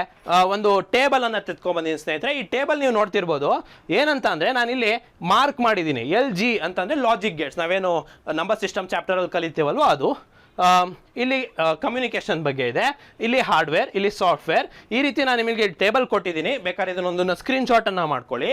ಒಂದು ಟೇಬಲನ್ನು ತೆತ್ಕೊಂಡ್ಬಂದಿದ್ದೀನಿ ಸ್ನೇಹಿತರೆ. ಈ ಟೇಬಲ್ ನೀವು ನೋಡ್ತಿರ್ಬೋದು. ಏನಂತ ಅಂದರೆ ನಾನಿಲ್ಲಿ ಮಾರ್ಕ್ ಮಾಡಿದ್ದೀನಿ ಎಲ್ ಜಿ ಅಂತಂದರೆ ಲಾಜಿಕ್ ಗೇಟ್ಸ್ ನಾವೇನು ನಂಬರ್ ಸಿಸ್ಟಮ್ ಚಾಪ್ಟರಲ್ಲಿ ಕಲಿತೀವಲ್ವೋ ಅದು? ಇಲ್ಲಿ ಕಮ್ಯುನಿಕೇಷನ್ ಬಗ್ಗೆ ಇದೆ. ಇಲ್ಲಿ ಹಾರ್ಡ್ವೇರ್ ಇಲ್ಲಿ ಸಾಫ್ಟ್ವೇರ್ ಈ ರೀತಿ ನಾನು ನಿಮಗೆ ಟೇಬಲ್ ಕೊಟ್ಟಿದ್ದೀನಿ ಬೇಕಾದ್ರೆ ಇದನ್ನೊಂದನ್ನು ಸ್ಕ್ರೀನ್ಶಾಟನ್ನು ಮಾಡ್ಕೊಳ್ಳಿ.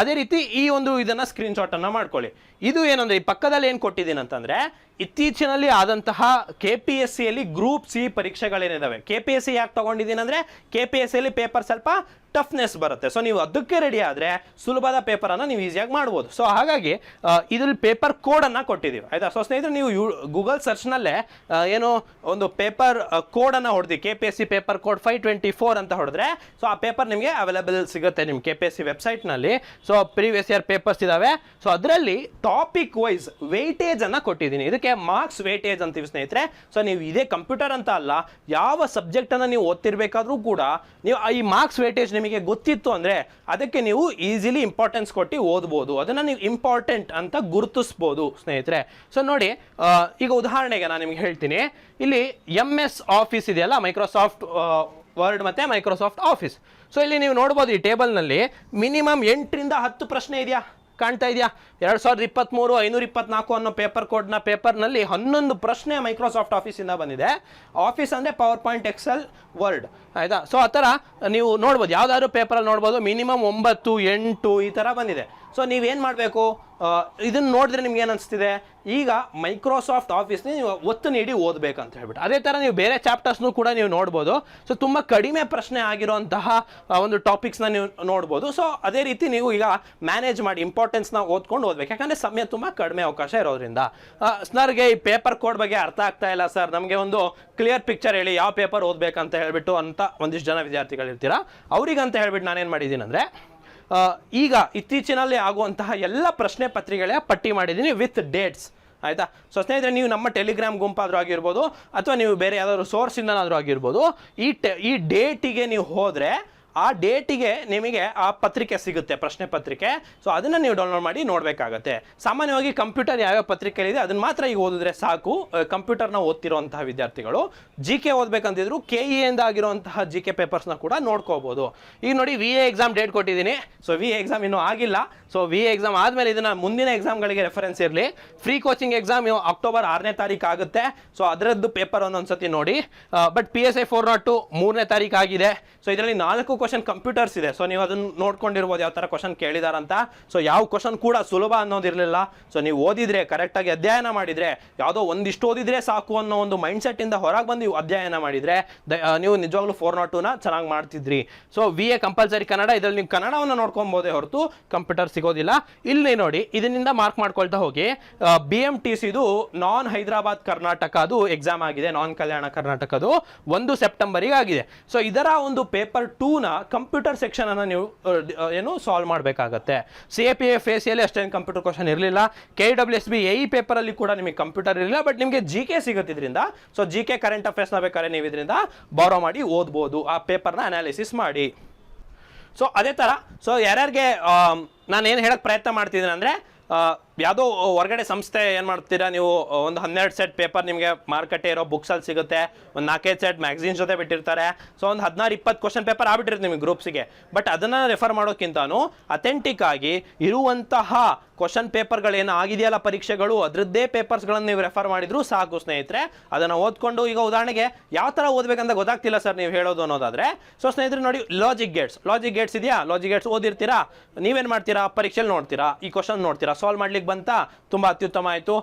ಅದೇ ರೀತಿ ಈ ಒಂದು ಇದನ್ನು ಸ್ಕ್ರೀನ್ ಶಾಟನ್ನು ಮಾಡ್ಕೊಳ್ಳಿ. ಇದು ಏನಂದರೆ, ಈ ಪಕ್ಕದಲ್ಲಿ ಏನು ಕೊಟ್ಟಿದ್ದೀನಿ ಅಂತಂದರೆ ಇತ್ತೀಚಿನಲ್ಲಿ ಆದಂತಹ ಕೆ ಪಿ ಎಸ್ ಸಿಯಲ್ಲಿ ಗ್ರೂಪ್ ಸಿ ಪರೀಕ್ಷೆಗಳೇನಿದ್ದಾವೆ ಕೆ ಪಿ ಎಸ್ ಸಿ ಯಾಕೆ ತೊಗೊಂಡಿದ್ದೀನಿ ಅಂದರೆ ಕೆ ಪಿ ಎಸ್ ಸಿಯಲ್ಲಿ ಪೇಪರ್ ಸ್ವಲ್ಪ ಟಫ್ನೆಸ್ ಬರುತ್ತೆ. ಸೊ ನೀವು ಅದಕ್ಕೆ ರೆಡಿ ಆದರೆ ಸುಲಭದ ಪೇಪರನ್ನು ನೀವು ಈಸಿಯಾಗಿ ಮಾಡ್ಬೋದು. ಸೊ ಹಾಗಾಗಿ ಇದ್ರಲ್ಲಿ ಪೇಪರ್ ಕೋಡನ್ನು ಕೊಟ್ಟಿದ್ದೀವಿ. ಆಯಿತಾ? ಸೊ ಸ್ನೇಹಿತರೆ, ನೀವು ಯು ಗೂಗಲ್ ಸರ್ಚ್ನಲ್ಲೇ ಏನು ಒಂದು ಪೇಪರ್ ಕೋಡನ್ನು ಹೊಡೆದು K P S C paper code five twenty four ಅಂತ ಹೊಡೆದ್ರೆ ಸೊ ಆ ಪೇಪರ್ ನಿಮಗೆ ಅವೈಲೇಬಲ್ ಸಿಗುತ್ತೆ ನಿಮ್ಮ ಕೆ ಪಿ ಎಸ್ ಸಿ ವೆಬ್ಸೈಟ್ನಲ್ಲಿ ಸೊ ಪ್ರೀವಿಯಸ್ ಇಯರ್ ಪೇಪರ್ಸ್ ಇದ್ದಾವೆ ಸೊ ಅದರಲ್ಲಿ ಟಾಪಿಕ್ ವೈಸ್ ವೆಯ್ಟೇಜನ್ನು ಕೊಟ್ಟಿದ್ದೀನಿ. ಇದಕ್ಕೆ ಮಾರ್ಕ್ಸ್ ವೆಯ್ಟೇಜ್ ಅಂತೀವಿ ಸ್ನೇಹಿತರೆ. ಸೊ ನೀವು ಇದೇ ಕಂಪ್ಯೂಟರ್ ಅಂತ ಅಲ್ಲ, ಯಾವ ಸಬ್ಜೆಕ್ಟನ್ನು ನೀವು ಓದ್ತಿರ್ಬೇಕಾದ್ರೂ ಕೂಡ, ನೀವು ಈ ಮಾರ್ಕ್ಸ್ ವೇಟೇಜ್ ನಿಮಗೆ ಗೊತ್ತಿತ್ತು ಅಂದರೆ ಅದಕ್ಕೆ ನೀವು ಈಸಿಲಿ ಇಂಪಾರ್ಟೆನ್ಸ್ ಕೊಟ್ಟು ಓದ್ಬೋದು. ಅದನ್ನು ನೀವು ಇಂಪಾರ್ಟೆಂಟ್ ಅಂತ ಗುರುತಿಸ್ಬೋದು, ಸ್ನೇಹಿತರೆ. ಸೊ ನೋಡಿ ಈಗ ಉದಾಹರಣೆಗೆ ನಾನು ನಿಮಗೆ ಹೇಳ್ತೀನಿ. ಇಲ್ಲಿ ಎಂ ಎಸ್ ಆಫೀಸ್ ಇದೆಯಲ್ಲ ಮೈಕ್ರೋಸಾಫ್ಟ್ ವರ್ಡ್ ಮತ್ತು ಮೈಕ್ರೋಸಾಫ್ಟ್ ಆಫೀಸ್ ಸೊ ಇಲ್ಲಿ ನೀವು ನೋಡ್ಬೋದು ಈ ಟೇಬಲ್ನಲ್ಲಿ ಮಿನಿಮಮ್ ಎಂಟರಿಂದ ಹತ್ತು ಪ್ರಶ್ನೆ ಇದೆಯಾ? ಕಾಣ್ತಾ ಇದೆಯಾ? ಎರಡು ಸಾವಿರದ ಇಪ್ಪತ್ತ್ಮೂರು ಐನೂರ ಇಪ್ಪತ್ನಾಲ್ಕು ಅನ್ನೋ ಪೇಪರ್ ಕೋಡ್ನ ಪೇಪರ್ನಲ್ಲಿ ಹನ್ನೊಂದು ಪ್ರಶ್ನೆ ಮೈಕ್ರೋಸಾಫ್ಟ್ ಆಫೀಸಿಂದ ಬಂದಿದೆ. ಆಫೀಸ್ ಅಂದರೆ ಪವರ್ ಪಾಯಿಂಟ್ ಎಕ್ಸೆಲ್ ವರ್ಡ್ ಆಯಿತಾ? ಸೊ ಆ ಥರ ನೀವು ನೋಡ್ಬೋದು. ಯಾವುದಾದ್ರು ಪೇಪರಲ್ಲಿ ನೋಡ್ಬೋದು. ಮಿನಿಮಮ್ ಒಂಬತ್ತು, ಎಂಟು ಈ ಥರ ಬಂದಿದೆ. ಸೊ ನೀವೇನು ಮಾಡಬೇಕು? ಇದನ್ನು ನೋಡಿದ್ರೆ ನಿಮ್ಗೆ ಏನು ಅನಿಸ್ತಿದೆ? ಈಗ ಮೈಕ್ರೋಸಾಫ್ಟ್ ಆಫೀಸ್ನ ನೀವು ಒತ್ತು ನೀಡಿ ಓದಬೇಕಂತ ಹೇಳ್ಬಿಟ್ಟು. ಅದೇ ಥರ ನೀವು ಬೇರೆ ಚಾಪ್ಟರ್ಸ್ನು ಕೂಡ ನೀವು ನೋಡ್ಬೋದು. ಸೊ ತುಂಬ ಕಡಿಮೆ ಪ್ರಶ್ನೆ ಆಗಿರುವಂತಹ ಆ, ಒಂದು ಟಾಪಿಕ್ಸ್ನ ನೀವು ನೋಡ್ಬೋದು. ಸೊ ಅದೇ ರೀತಿ ನೀವು ಈಗ ಮ್ಯಾನೇಜ್ ಮಾಡಿ ಇಂಪಾರ್ಟೆನ್ಸ್ನ ಓದ್ಕೊಂಡು ಓದ್ಬೇಕು. ಯಾಕಂದರೆ ಸಮಯ ತುಂಬ ಕಡಿಮೆ ಅವಕಾಶ ಇರೋದ್ರಿಂದ. ಸರ್ಗೆ ಈ ಪೇಪರ್ ಕೋಡ್ ಬಗ್ಗೆ ಅರ್ಥ ಆಗ್ತಾ ಇಲ್ಲ ಸರ್ ನಮಗೆ ಒಂದು ಕ್ಲಿಯರ್ ಪಿಕ್ಚರ್ ಹೇಳಿ ಯಾವ ಪೇಪರ್ ಓದಬೇಕಂತ ಹೇಳ್ಬಿಟ್ಟು ಅಂತ ಒಂದಿಷ್ಟು ಜನ ವಿದ್ಯಾರ್ಥಿಗಳಿರ್ತೀರಾ? ಅವ್ರಿಗಂತ ಹೇಳ್ಬಿಟ್ಟು ನಾನೇನು ಮಾಡಿದ್ದೀನಿ ಅಂದರೆ ಈಗ ಇತ್ತೀಚಿನಲ್ಲಿ ಆಗುವಂತಹ ಎಲ್ಲ ಪ್ರಶ್ನೆ ಪತ್ರಿಕೆಗಳ ಪಟ್ಟಿ ಮಾಡಿದ್ದೀನಿ ವಿತ್ ಡೇಟ್ಸ್ ಆಯಿತಾ? ಸೊ ಸ್ನೇಹಿತರೆ, ನೀವು ನಮ್ಮ ಟೆಲಿಗ್ರಾಮ್ ಗುಂಪಾದರೂ ಆಗಿರ್ಬೋದು, ಅಥವಾ ನೀವು ಬೇರೆ ಯಾವ್ದಾದ್ರು ಸೋರ್ಸಿಂದನಾದರೂ ಆಗಿರ್ಬೋದು, ಈ ಟೆ ಈ ಡೇಟಿಗೆ ನೀವು ಹೋದರೆ ಆ ಡೇಟಿಗೆ ನಿಮಗೆ ಆ ಪತ್ರಿಕೆ ಸಿಗುತ್ತೆ, ಪ್ರಶ್ನೆ ಪತ್ರಿಕೆ. ಸೊ ಅದನ್ನು ನೀವು ಡೌನ್ಲೋಡ್ ಮಾಡಿ ನೋಡಬೇಕಾಗತ್ತೆ. ಸಾಮಾನ್ಯವಾಗಿ ಕಂಪ್ಯೂಟರ್ ಯಾವ್ಯಾವ ಇದೆ ಅದನ್ನು ಮಾತ್ರ ಈಗ ಓದಿದ್ರೆ ಸಾಕು. ಕಂಪ್ಯೂಟರ್ನ ಓದ್ತಿರುವಂತಹ ವಿದ್ಯಾರ್ಥಿಗಳು ಜಿ ಕೆ ಓದಬೇಕಂತಿದ್ರು ಕೆ ಇ ಎಂದ ಆಗಿರುವಂತಹ ಜಿ ಕೆ ಪೇಪರ್ಸ್ನ ಕೂಡ ನೋಡ್ಕೋಬೋದು. ಈಗ ನೋಡಿ ವಿ ಎ ಎಕ್ಸಾಮ್ ಡೇಟ್ ಕೊಟ್ಟಿದ್ದೀನಿ. ಸೊ ವಿ ಎ ಎಕ್ಸಾಮ್ ಇನ್ನೂ ಆಗಿಲ್ಲ. ಸೊ ವಿ ಎ ಎಕ್ಸಾಮ್ ಆದಮೇಲೆ ಇದನ್ನು ಮುಂದಿನ ಎಕ್ಸಾಮ್ಗಳಿಗೆ ರೆಫರೆನ್ಸ್ ಇರಲಿ. ಫ್ರೀ ಕೋಚಿಂಗ್ ಎಕ್ಸಾಮ್ ಅಕ್ಟೋಬರ್ ಆರನೇ ತಾರೀಕು ಆಗುತ್ತೆ. ಸೊ ಅದರದ್ದು ಪೇಪರ್ ಒಂದೊಂದು ಸತಿ ನೋಡಿ but P S I four nought two ಮೂರನೇ ತಾರೀಕು ಆಗಿದೆ. ಸೊ ಇದರಲ್ಲಿ ನಾಲ್ಕು ಕ್ವಶನ್ ಕಂಪ್ಯೂಟರ್ಸ್ ಇದೆ. ಸೊ ನೀವು ಅದನ್ನು ನೋಡ್ಕೊಂಡಿರ್ಬೋದು ಯಾವ ಥರ ಕ್ವಶನ್ ಕೇಳಿದಾರಂತ. ಸೊ ಯಾವ ಕ್ವಶನ್ ಕೂಡ ಸುಲಭ ಅನ್ನೋದಿರಲಿಲ್ಲ. ಸೊ ನೀವು ಓದಿದ್ರೆ ಕರೆಕ್ಟಾಗಿ ಅಧ್ಯಯನ ಮಾಡಿದರೆ, ಯಾವುದೋ ಒಂದಿಷ್ಟು ಓದಿದರೆ ಸಾಕು ಅನ್ನೋ ಒಂದು ಮೈಂಡ್ಸೆಟ್ಟಿಂದ ಹೊರಗೆ ಬಂದು ನೀವು ಅಧ್ಯಯನ ಮಾಡಿದರೆ ನೀವು ನಿಜವಾಗ್ಲೂ ಫೋರ್ ನಾಟ್ ಟೂನ ಚೆನ್ನಾಗಿ ಮಾಡ್ತಿದ್ರಿ. So V A compulsory Kannada, ಇದರಲ್ಲಿ ನೀವು ಕನ್ನಡವನ್ನು ನೋಡ್ಕೊಬೋದೇ ಹೊರತು ಕಂಪ್ಯೂಟರ್ ಸಿಗೋದಿಲ್ಲ. ಇಲ್ಲಿ ನೋಡಿ ಇದರಿಂದ ಮಾರ್ಕ್ ಮಾಡ್ಕೊಳ್ತಾ ಹೋಗಿ ಬಿ ಎಂ ಟಿ ಸಿದು ನಾನ್ ಹೈದರಾಬಾದ್ ಕರ್ನಾಟಕ ಅದು ಎಕ್ಸಾಮ್ ಆಗಿದೆ ನಾನ್ ಕಲ್ಯಾಣ ಕರ್ನಾಟಕದು ಒಂದು ಸೆಪ್ಟೆಂಬರಿಗೆ ಆಗಿದೆ. ಸೊ ಇದರ ಒಂದು ಪೇಪರ್ ಟೂನ ಕಂಪ್ಯೂಟರ್ ಸೆಕ್ಷನ್ ಅನ್ನು ನೀವು ಏನು ಸಾಲ್ವ್ ಮಾಡಬೇಕಾಗತ್ತೆ. C A P F S ಸಿಯಲ್ಲಿ ಅಷ್ಟೇನು ಕಂಪ್ಯೂಟರ್ ಕ್ವಶನ್ ಇರಲಿಲ್ಲ. K W S B A E ಪೇಪರಲ್ಲಿ ಕೂಡ ನಿಮಗೆ ಕಂಪ್ಯೂಟರ್ ಇರಲಿಲ್ಲ ಬಟ್ ನಿಮಗೆ ಜಿ ಕೆ ಸಿಗುತ್ತಿದ್ರಿಂದ ಸೊ ಜಿ ಕೆ ಕರೆಂಟ್ ಅಫೇರ್ಸ್ನ ಬೇಕಾದ್ರೆ ನೀವು ಇದರಿಂದ ಬಾರೋ ಮಾಡಿ ಓದ್ಬೋದು, ಆ ಪೇಪರ್ನ ಅನಾಲಿಸಿಸ್ ಮಾಡಿ. ಸೊ ಅದೇ ಥರ ಸೊ ಯಾರ್ಯಾರಿಗೆ ನಾನು ಏನು ಹೇಳೋಕ್ಕೆ ಪ್ರಯತ್ನ ಮಾಡ್ತಿದ್ದೀನಿ ಅಂದರೆ ಯಾವುದೋ ಹೊರಗಡೆ ಸಂಸ್ಥೆ ಏನು ಮಾಡ್ತೀರಾ ನೀವು ಒಂದು ಹನ್ನೆರಡು ಸೆಟ್ ಪೇಪರ್ ನಿಮಗೆ ಮಾರುಕಟ್ಟೆ ಇರೋ ಬುಕ್ಸಲ್ಲಿ ಸಿಗುತ್ತೆ, ಒಂದು ನಾಲ್ಕೈದು ಸೆಟ್ ಮ್ಯಾಗ್ಝಿನ್ಸ್ ಜೊತೆ ಬಿಟ್ಟಿರ್ತಾರೆ. ಸೊ ಒಂದು ಹದಿನಾರು, ಇಪ್ಪತ್ತು ಕ್ವಶನ್ ಪೇಪರ್ ಆಗ್ಬಿಟ್ಟಿರುತ್ತೆ ನಿಮಗೆ ಗ್ರೂಪ್ಸಿಗೆ ಬಟ್ ಅದನ್ನು ರೆಫರ್ ಮಾಡೋಕ್ಕಿಂತನೂ ಅಥೆಂಟಿಕ್ ಆಗಿ ಇರುವಂತಹ ಕ್ವಶನ್ ಪೇಪರ್ಗಳೇನು ಆಗಿದೆಯಲ್ಲ ಪರೀಕ್ಷೆಗಳು, ಅದರದ್ದೇ ಪೇಪರ್ಸ್ಗಳನ್ನು ನೀವು ರೆಫರ್ ಮಾಡಿದ್ರು ಸಾಕು ಸ್ನೇಹಿತರೆ. ಅದನ್ನು ಓದ್ಕೊಂಡು, ಈಗ ಉದಾಹರಣೆಗೆ ಯಾವ ಥರ ಓದಬೇಕಂತ ಗೊತ್ತಾಗ್ತಿಲ್ಲ ಸರ್ ನೀವು ಹೇಳೋದು ಅನ್ನೋದಾದರೆ. ಸೊ ಸ್ನೇಹಿತರೆ ನೋಡಿ ಲಾಜಿಕ್ ಗೇಟ್ಸ್ ಲಾಜಿಕ್ ಗೇಟ್ಸ್ ಇದೆಯಾ? ಲಾಜಿಕ್ ಗೇಟ್ಸ್ ಓದಿರ್ತೀರಾ? ನೀವೇನು ಮಾಡ್ತೀರಾ? ಪರೀಕ್ಷೆಯಲ್ಲಿ ನೋಡ್ತೀರಾ? ಈ ಕ್ವಶನ್ ನೋಡ್ತೀರಾ? ಸಾಲ್ವ್ ಮಾಡ್ಲಿಕ್ಕೆ ಬಂತಾ, ತುಂಬ ಅತ್ಯುತ್ತಮ ಆಯಿತು.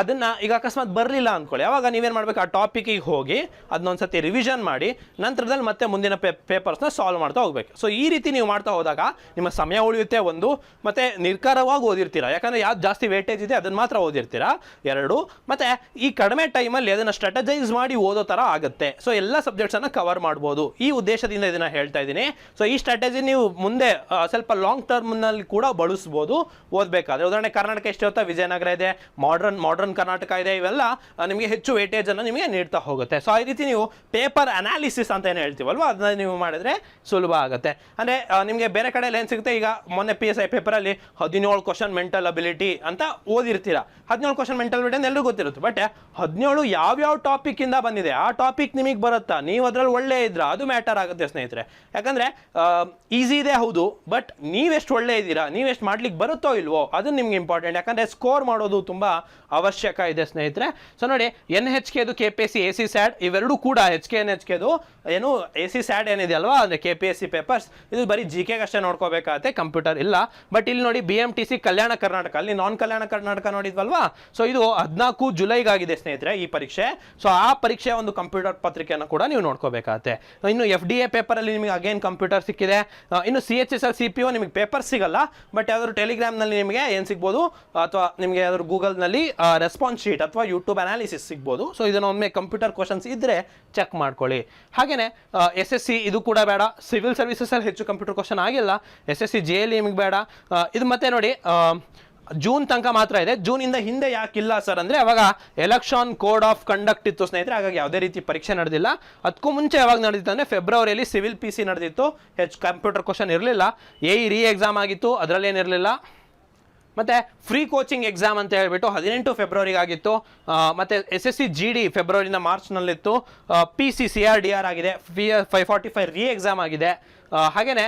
ಅದನ್ನು ಈಗ ಅಕಸ್ಮಾತ್ ಬರಲಿಲ್ಲ ಅಂದ್ಕೊಳ್ಳಿ ಅವಾಗ ನೀವೇನು ಮಾಡಬೇಕು? ಆ ಟಾಪಿಕಿಗೆ ಹೋಗಿ ಅದನ್ನೊಂದ್ಸತಿ ರಿವಿಷನ್ ಮಾಡಿ, ನಂತರದಲ್ಲಿ ಮತ್ತೆ ಮುಂದಿನ ಪೇ ಪೇಪರ್ಸ್ನ ಸಾಲ್ವ್ ಮಾಡ್ತಾ ಹೋಗ್ಬೇಕು. ಸೊ ಈ ರೀತಿ ನೀವು ಮಾಡ್ತಾ ಹೋದಾಗ ನಿಮ್ಮ ಸಮಯ ಉಳಿಯುತ್ತೆ ಒಂದು, ಮತ್ತು ನಿರ್ಕಾರವಾಗಿ ಓದಿರ್ತೀರಾ. ಯಾಕಂದರೆ ಯಾವ್ದು ಜಾಸ್ತಿ ವೇಟೇಜ್ ಇದೆ ಅದನ್ನು ಮಾತ್ರ ಓದಿರ್ತೀರಾ, ಎರಡು. ಮತ್ತು ಈ ಕಡಿಮೆ ಟೈಮಲ್ಲಿ ಅದನ್ನು ಸ್ಟ್ರಾಟಜೈಸ್ ಮಾಡಿ ಓದೋ ಥರ ಆಗುತ್ತೆ. ಸೊ ಎಲ್ಲ ಸಬ್ಜೆಕ್ಟ್ಸನ್ನು ಕವರ್ ಮಾಡ್ಬೋದು. ಈ ಉದ್ದೇಶದಿಂದ ಇದನ್ನು ಹೇಳ್ತಾ ಇದ್ದೀನಿ. ಸೊ ಈ ಸ್ಟ್ರಾಟಜಿ ನೀವು ಮುಂದೆ ಸ್ವಲ್ಪ ಲಾಂಗ್ ಟರ್ಮ್ನಲ್ಲಿ ಕೂಡ ಬಳಸ್ಬೋದು, ಓದಬೇಕಾದ್ರೆ. ಉದಾಹರಣೆ ಕರ್ನಾಟಕ ಎಷ್ಟು ಇರುತ್ತೆ ವಿಜಯನಗರ ಇದೆ ಮಾಡ್ರನ್ ಮಾಡ್ರನ್ ಕರ್ನಾಟಕ ಇದೆ, ಇವೆಲ್ಲ ನಿಮಗೆ ಹೆಚ್ಚು ವೇಟೇಜ್ ಅನ್ನು ನಿಮಗೆ ನೀಡ್ತಾ ಹೋಗುತ್ತೆ. ಸೊ ಈ ರೀತಿ ನೀವು ಪೇಪರ್ ಅನಾಲಿಸಿಸ್ ಅಂತ ಏನು ಹೇಳ್ತೀವಲ್ವ? ಅದನ್ನ ನೀವು ಮಾಡಿದ್ರೆ ಸುಲಭ ಆಗುತ್ತೆ. ಅಂದರೆ ನಿಮಗೆ ಬೇರೆ ಕಡೆಯಲ್ಲಿ ಏನು ಸಿಗುತ್ತೆ? ಈಗ ಮೊನ್ನೆ ಪಿ ಎಸ್ ಐ ಪೇಪರಲ್ಲಿ ಹದಿನೇಳು ಕ್ವಶನ್ ಮೆಂಟಲ್ ಅಬಿಲಿಟಿ ಅಂತ ಓದಿರ್ತೀರ. ಹದಿನೇಳು ಕ್ವಶನ್ ಮೆಂಟಲ್ ಅಬಿಲಿಟಿ ಅಂತ ಎಲ್ಲರಿಗೂ ಗೊತ್ತಿರುತ್ತೆ. ಬಟ್ ಹದಿನೇಳು ಯಾವ್ಯಾವ ಇಂದ ಬಂದಿದೆ? ಆ ಟಾಪಿಕ್ ನಿಮಗೆ ಬರುತ್ತಾ? ನೀವು ಅದರಲ್ಲಿ ಒಳ್ಳೆ ಇದ್ರ, ಅದು ಮ್ಯಾಟರ್ ಆಗುತ್ತೆ ಸ್ನೇಹಿತರೆ. ಯಾಕಂದರೆ ಈಸಿ ಇದೆ ಹೌದು ಬಟ್ ನೀವೆಷ್ಟು ಒಳ್ಳೆ ಇದ್ದೀರಾ? ನೀವೆಷ್ಟು ಮಾಡ್ಲಿಕ್ಕೆ ಬರುತ್ತೋ ಇಲ್ವೋ? ಅದು ನಿಮ್ಗೆ ಇಂಪಾರ್ಟೆಂಟ್ ಯಾಕಂದರೆ ಸ್ಕೋರ್ ಮಾಡೋದು ತುಂಬ ಅವಶ್ಯಕ ಇದೆ ಸ್ನೇಹಿತರೆ. ಸೊ ನೋಡಿ N H ಕೆದು K P S C A C sad ಇವೆರಡೂ ಕೂಡ ಹೆಚ್ ಕೆ ಎನ್ ಹೆಚ್ ಕೆದು ಏನು ಎ ಸಿ ಸ್ಯಾಡ್ ಏನಿದೆ ಅಲ್ವಾ? ಅಂದರೆ K P S C papers ಇದು ಬರೀ ಜಿ ಕೆಗಷ್ಟೇ ನೋಡ್ಕೋಬೇಕಾಗತ್ತೆ ಕಂಪ್ಯೂಟರ್ ಇಲ್ಲ. ಬಟ್ ಇಲ್ಲಿ ನೋಡಿ B M T C Kalyana Karnataka ಅಲ್ಲಿ ನಾನ್ ಕಲ್ಯಾಣ ಕರ್ನಾಟಕ ನೋಡಿದ್ವಲ್ವಾ? ಸೊ ಇದು ಹದಿನಾಲ್ಕು ಜುಲೈಗಾಗಿದೆ ಸ್ನೇಹಿತರೆ ಈ ಪರೀಕ್ಷೆ. ಸೊ ಆ ಪರೀಕ್ಷೆ ಒಂದು ಕಂಪ್ಯೂಟರ್ ಪತ್ರಿಕೆಯನ್ನು ಕೂಡ ನೀವು ನೋಡ್ಕೋಬೇಕಾಗತ್ತೆ. ಇನ್ನು ಎಫ್ ಡಿ ಎ ಪೇಪರಲ್ಲಿ ನಿಮಗೆ ಅಗೇನ್ ಕಂಪ್ಯೂಟರ್ ಸಿಕ್ಕಿದೆ. ಆ, ಇನ್ನು C H S L C P O ನಿಮಗೆ ಪೇಪರ್ ಸಿಗಲ್ಲ. ಬಟ್ ಯಾವ್ದಾದ್ರು ಟೆಲಿಗ್ರಾಮ್ನಲ್ಲಿ ನಿಮಗೆ ಏನು ಸಿಗ್ಬೋದು? ಅಥವಾ ನಿಮಗೆ ಯಾವ್ದಾದ್ರು ಗೂಗಲ್ನಲ್ಲಿ ರೆಸ್ಪಾನ್ಸ್ ಶೀಟ್ ಅಥವಾ ಯೂಟ್ಯೂಬ್ ಅನಾಲಿಸಿಸ್ ಸಿಗ್ಬೋದು. ಸೊ ಇದನ್ನು ಒಮ್ಮೆ ಕಂಪ್ಯೂಟರ್ ಕ್ವಶನ್ಸ್ ಇದ್ದರೆ ಚೆಕ್ ಮಾಡ್ಕೊಳ್ಳಿ. ಹಾಗೆಯೇ ಎಸ್ ಎಸ್ ಸಿ ಇದು ಕೂಡ ಬೇಡ. ಸಿವಿಲ್ ಸರ್ವಿಸಸಲ್ಲಿ ಹೆಚ್ಚು ಕಂಪ್ಯೂಟರ್ ಕ್ವಶನ್ ಆಗಿಲ್ಲ. S S C J L ನಿಮಗೆ ಬೇಡ. ಇದು ಮತ್ತೆ ನೋಡಿ ಜೂನ್ ತನಕ ಮಾತ್ರ ಇದೆ. ಜೂನಿಂದ ಹಿಂದೆ ಯಾಕಿಲ್ಲ ಸರ್ ಅಂದರೆ, ಅವಾಗ ಎಲೆಕ್ಷನ್ ಕೋಡ್ ಆಫ್ ಕಂಡಕ್ಟ್ ಇತ್ತು ಸ್ನೇಹಿತರೆ. ಹಾಗಾಗಿ ಯಾವುದೇ ರೀತಿ ಪರೀಕ್ಷೆ ನಡೆದಿಲ್ಲ. ಅದಕ್ಕೂ ಮುಂಚೆ ಯಾವಾಗ ನಡೆದಿತ್ತು ಅಂದರೆ ಫೆಬ್ರವರಿಯಲ್ಲಿ ಸಿವಿಲ್ ಪಿ ಸಿ ನಡೆದಿತ್ತು. ಹೆಚ್ಚು ಕಂಪ್ಯೂಟರ್ ಕ್ವಶನ್ ಇರಲಿಲ್ಲ. ಎ ರೀ ಎಕ್ಸಾಮ್ ಆಗಿತ್ತು. ಅದರಲ್ಲೇನಿರಲಿಲ್ಲ ಮತ್ತು ಫ್ರೀ ಕೋಚಿಂಗ್ ಎಕ್ಸಾಮ್ ಅಂತ ಹೇಳ್ಬಿಟ್ಟು ಹದಿನೆಂಟು ಫೆಬ್ರವರಿಗಾಗಿತ್ತು ಮತ್ತೆ S S C G D ಫೆಬ್ರವರಿಯಿಂದ ಮಾರ್ಚ್ನಲ್ಲಿತ್ತು P C C R D R ಆಗಿದೆ. ಫಿ five forty five re exam ಆಗಿದೆ. ಹಾಗೆಯೇ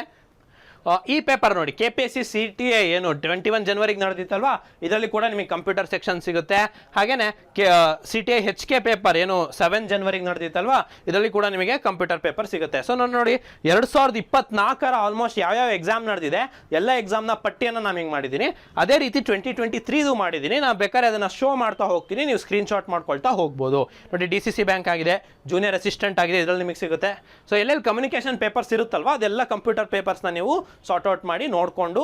ಈ ಪೇಪರ್ ನೋಡಿ K P S C C T A ಏನು ಟ್ವೆಂಟಿ ಒನ್ ಜನವರಿಗೆ ನಡೆದಿತ್ತಲ್ವಾ? ಇದರಲ್ಲಿ ಕೂಡ ನಿಮಗೆ ಕಂಪ್ಯೂಟರ್ ಸೆಕ್ಷನ್ ಸಿಗುತ್ತೆ. ಹಾಗೆಯೇ K C T I H K paper ಏನು ಸೆವೆನ್ ಜನವರಿಗೆ ನಡೆದಿತ್ತಲ್ವಾ? ಇದರಲ್ಲಿ ಕೂಡ ನಿಮಗೆ ಕಂಪ್ಯೂಟರ್ ಪೇಪರ್ ಸಿಗುತ್ತೆ. ಸೊ ನಾನು ನೋಡಿ, ಎರಡು ಸಾವಿರದ ಇಪ್ಪತ್ನಾಲ್ಕರ ಆಲ್ಮೋಸ್ಟ್ ಯಾವ್ಯಾವ ಎಕ್ಸಾಮ್ ನಡೆದಿದೆ, ಎಲ್ಲ ಎಕ್ಸಾಮ್ನ ಪಟ್ಟಿಯನ್ನು ನಾನು ಹಿಂಗೆ ಮಾಡಿದ್ದೀನಿ. ಅದೇ ರೀತಿ ಟ್ವೆಂಟಿ ಟ್ವೆಂಟಿ ತ್ರೀದು ಮಾಡಿದ್ದೀನಿ. ನಾನು ಬೇಕಾದ್ರೆ ಅದನ್ನು ಶೋ ಮಾಡ್ತಾ ಹೋಗ್ತೀನಿ. ನೀವು ಸ್ಕ್ರೀನ್ಶಾಟ್ ಮಾಡ್ಕೊಳ್ತಾ ಹೋಗ್ಬೋದು. ನೋಡಿ ಡಿ ಸಿ ಸಿ ಬ್ಯಾಂಕ್ ಆಗಿದೆ ಜೂನಿಯರ್ ಅಸಿಸ್ಟೆಂಟ್ ಆಗಿದೆ, ಇದರಲ್ಲಿ ನಿಮಗೆ ಸಿಗುತ್ತೆ. ಸೊ ಎಲ್ಲೆಲ್ಲಿ ಕಮ್ಯುನಿಕೇಷನ್ ಪೇಪರ್ಸ್ ಇರುತ್ತಲ್ವಾ, ಅದೆಲ್ಲ ಕಂಪ್ಯೂಟರ್ ಪೇಪರ್ಸ್ನ ನೀವು ಸಾರ್ಟ್ ಔಟ್ ಮಾಡಿ ನೋಡಿಕೊಂಡು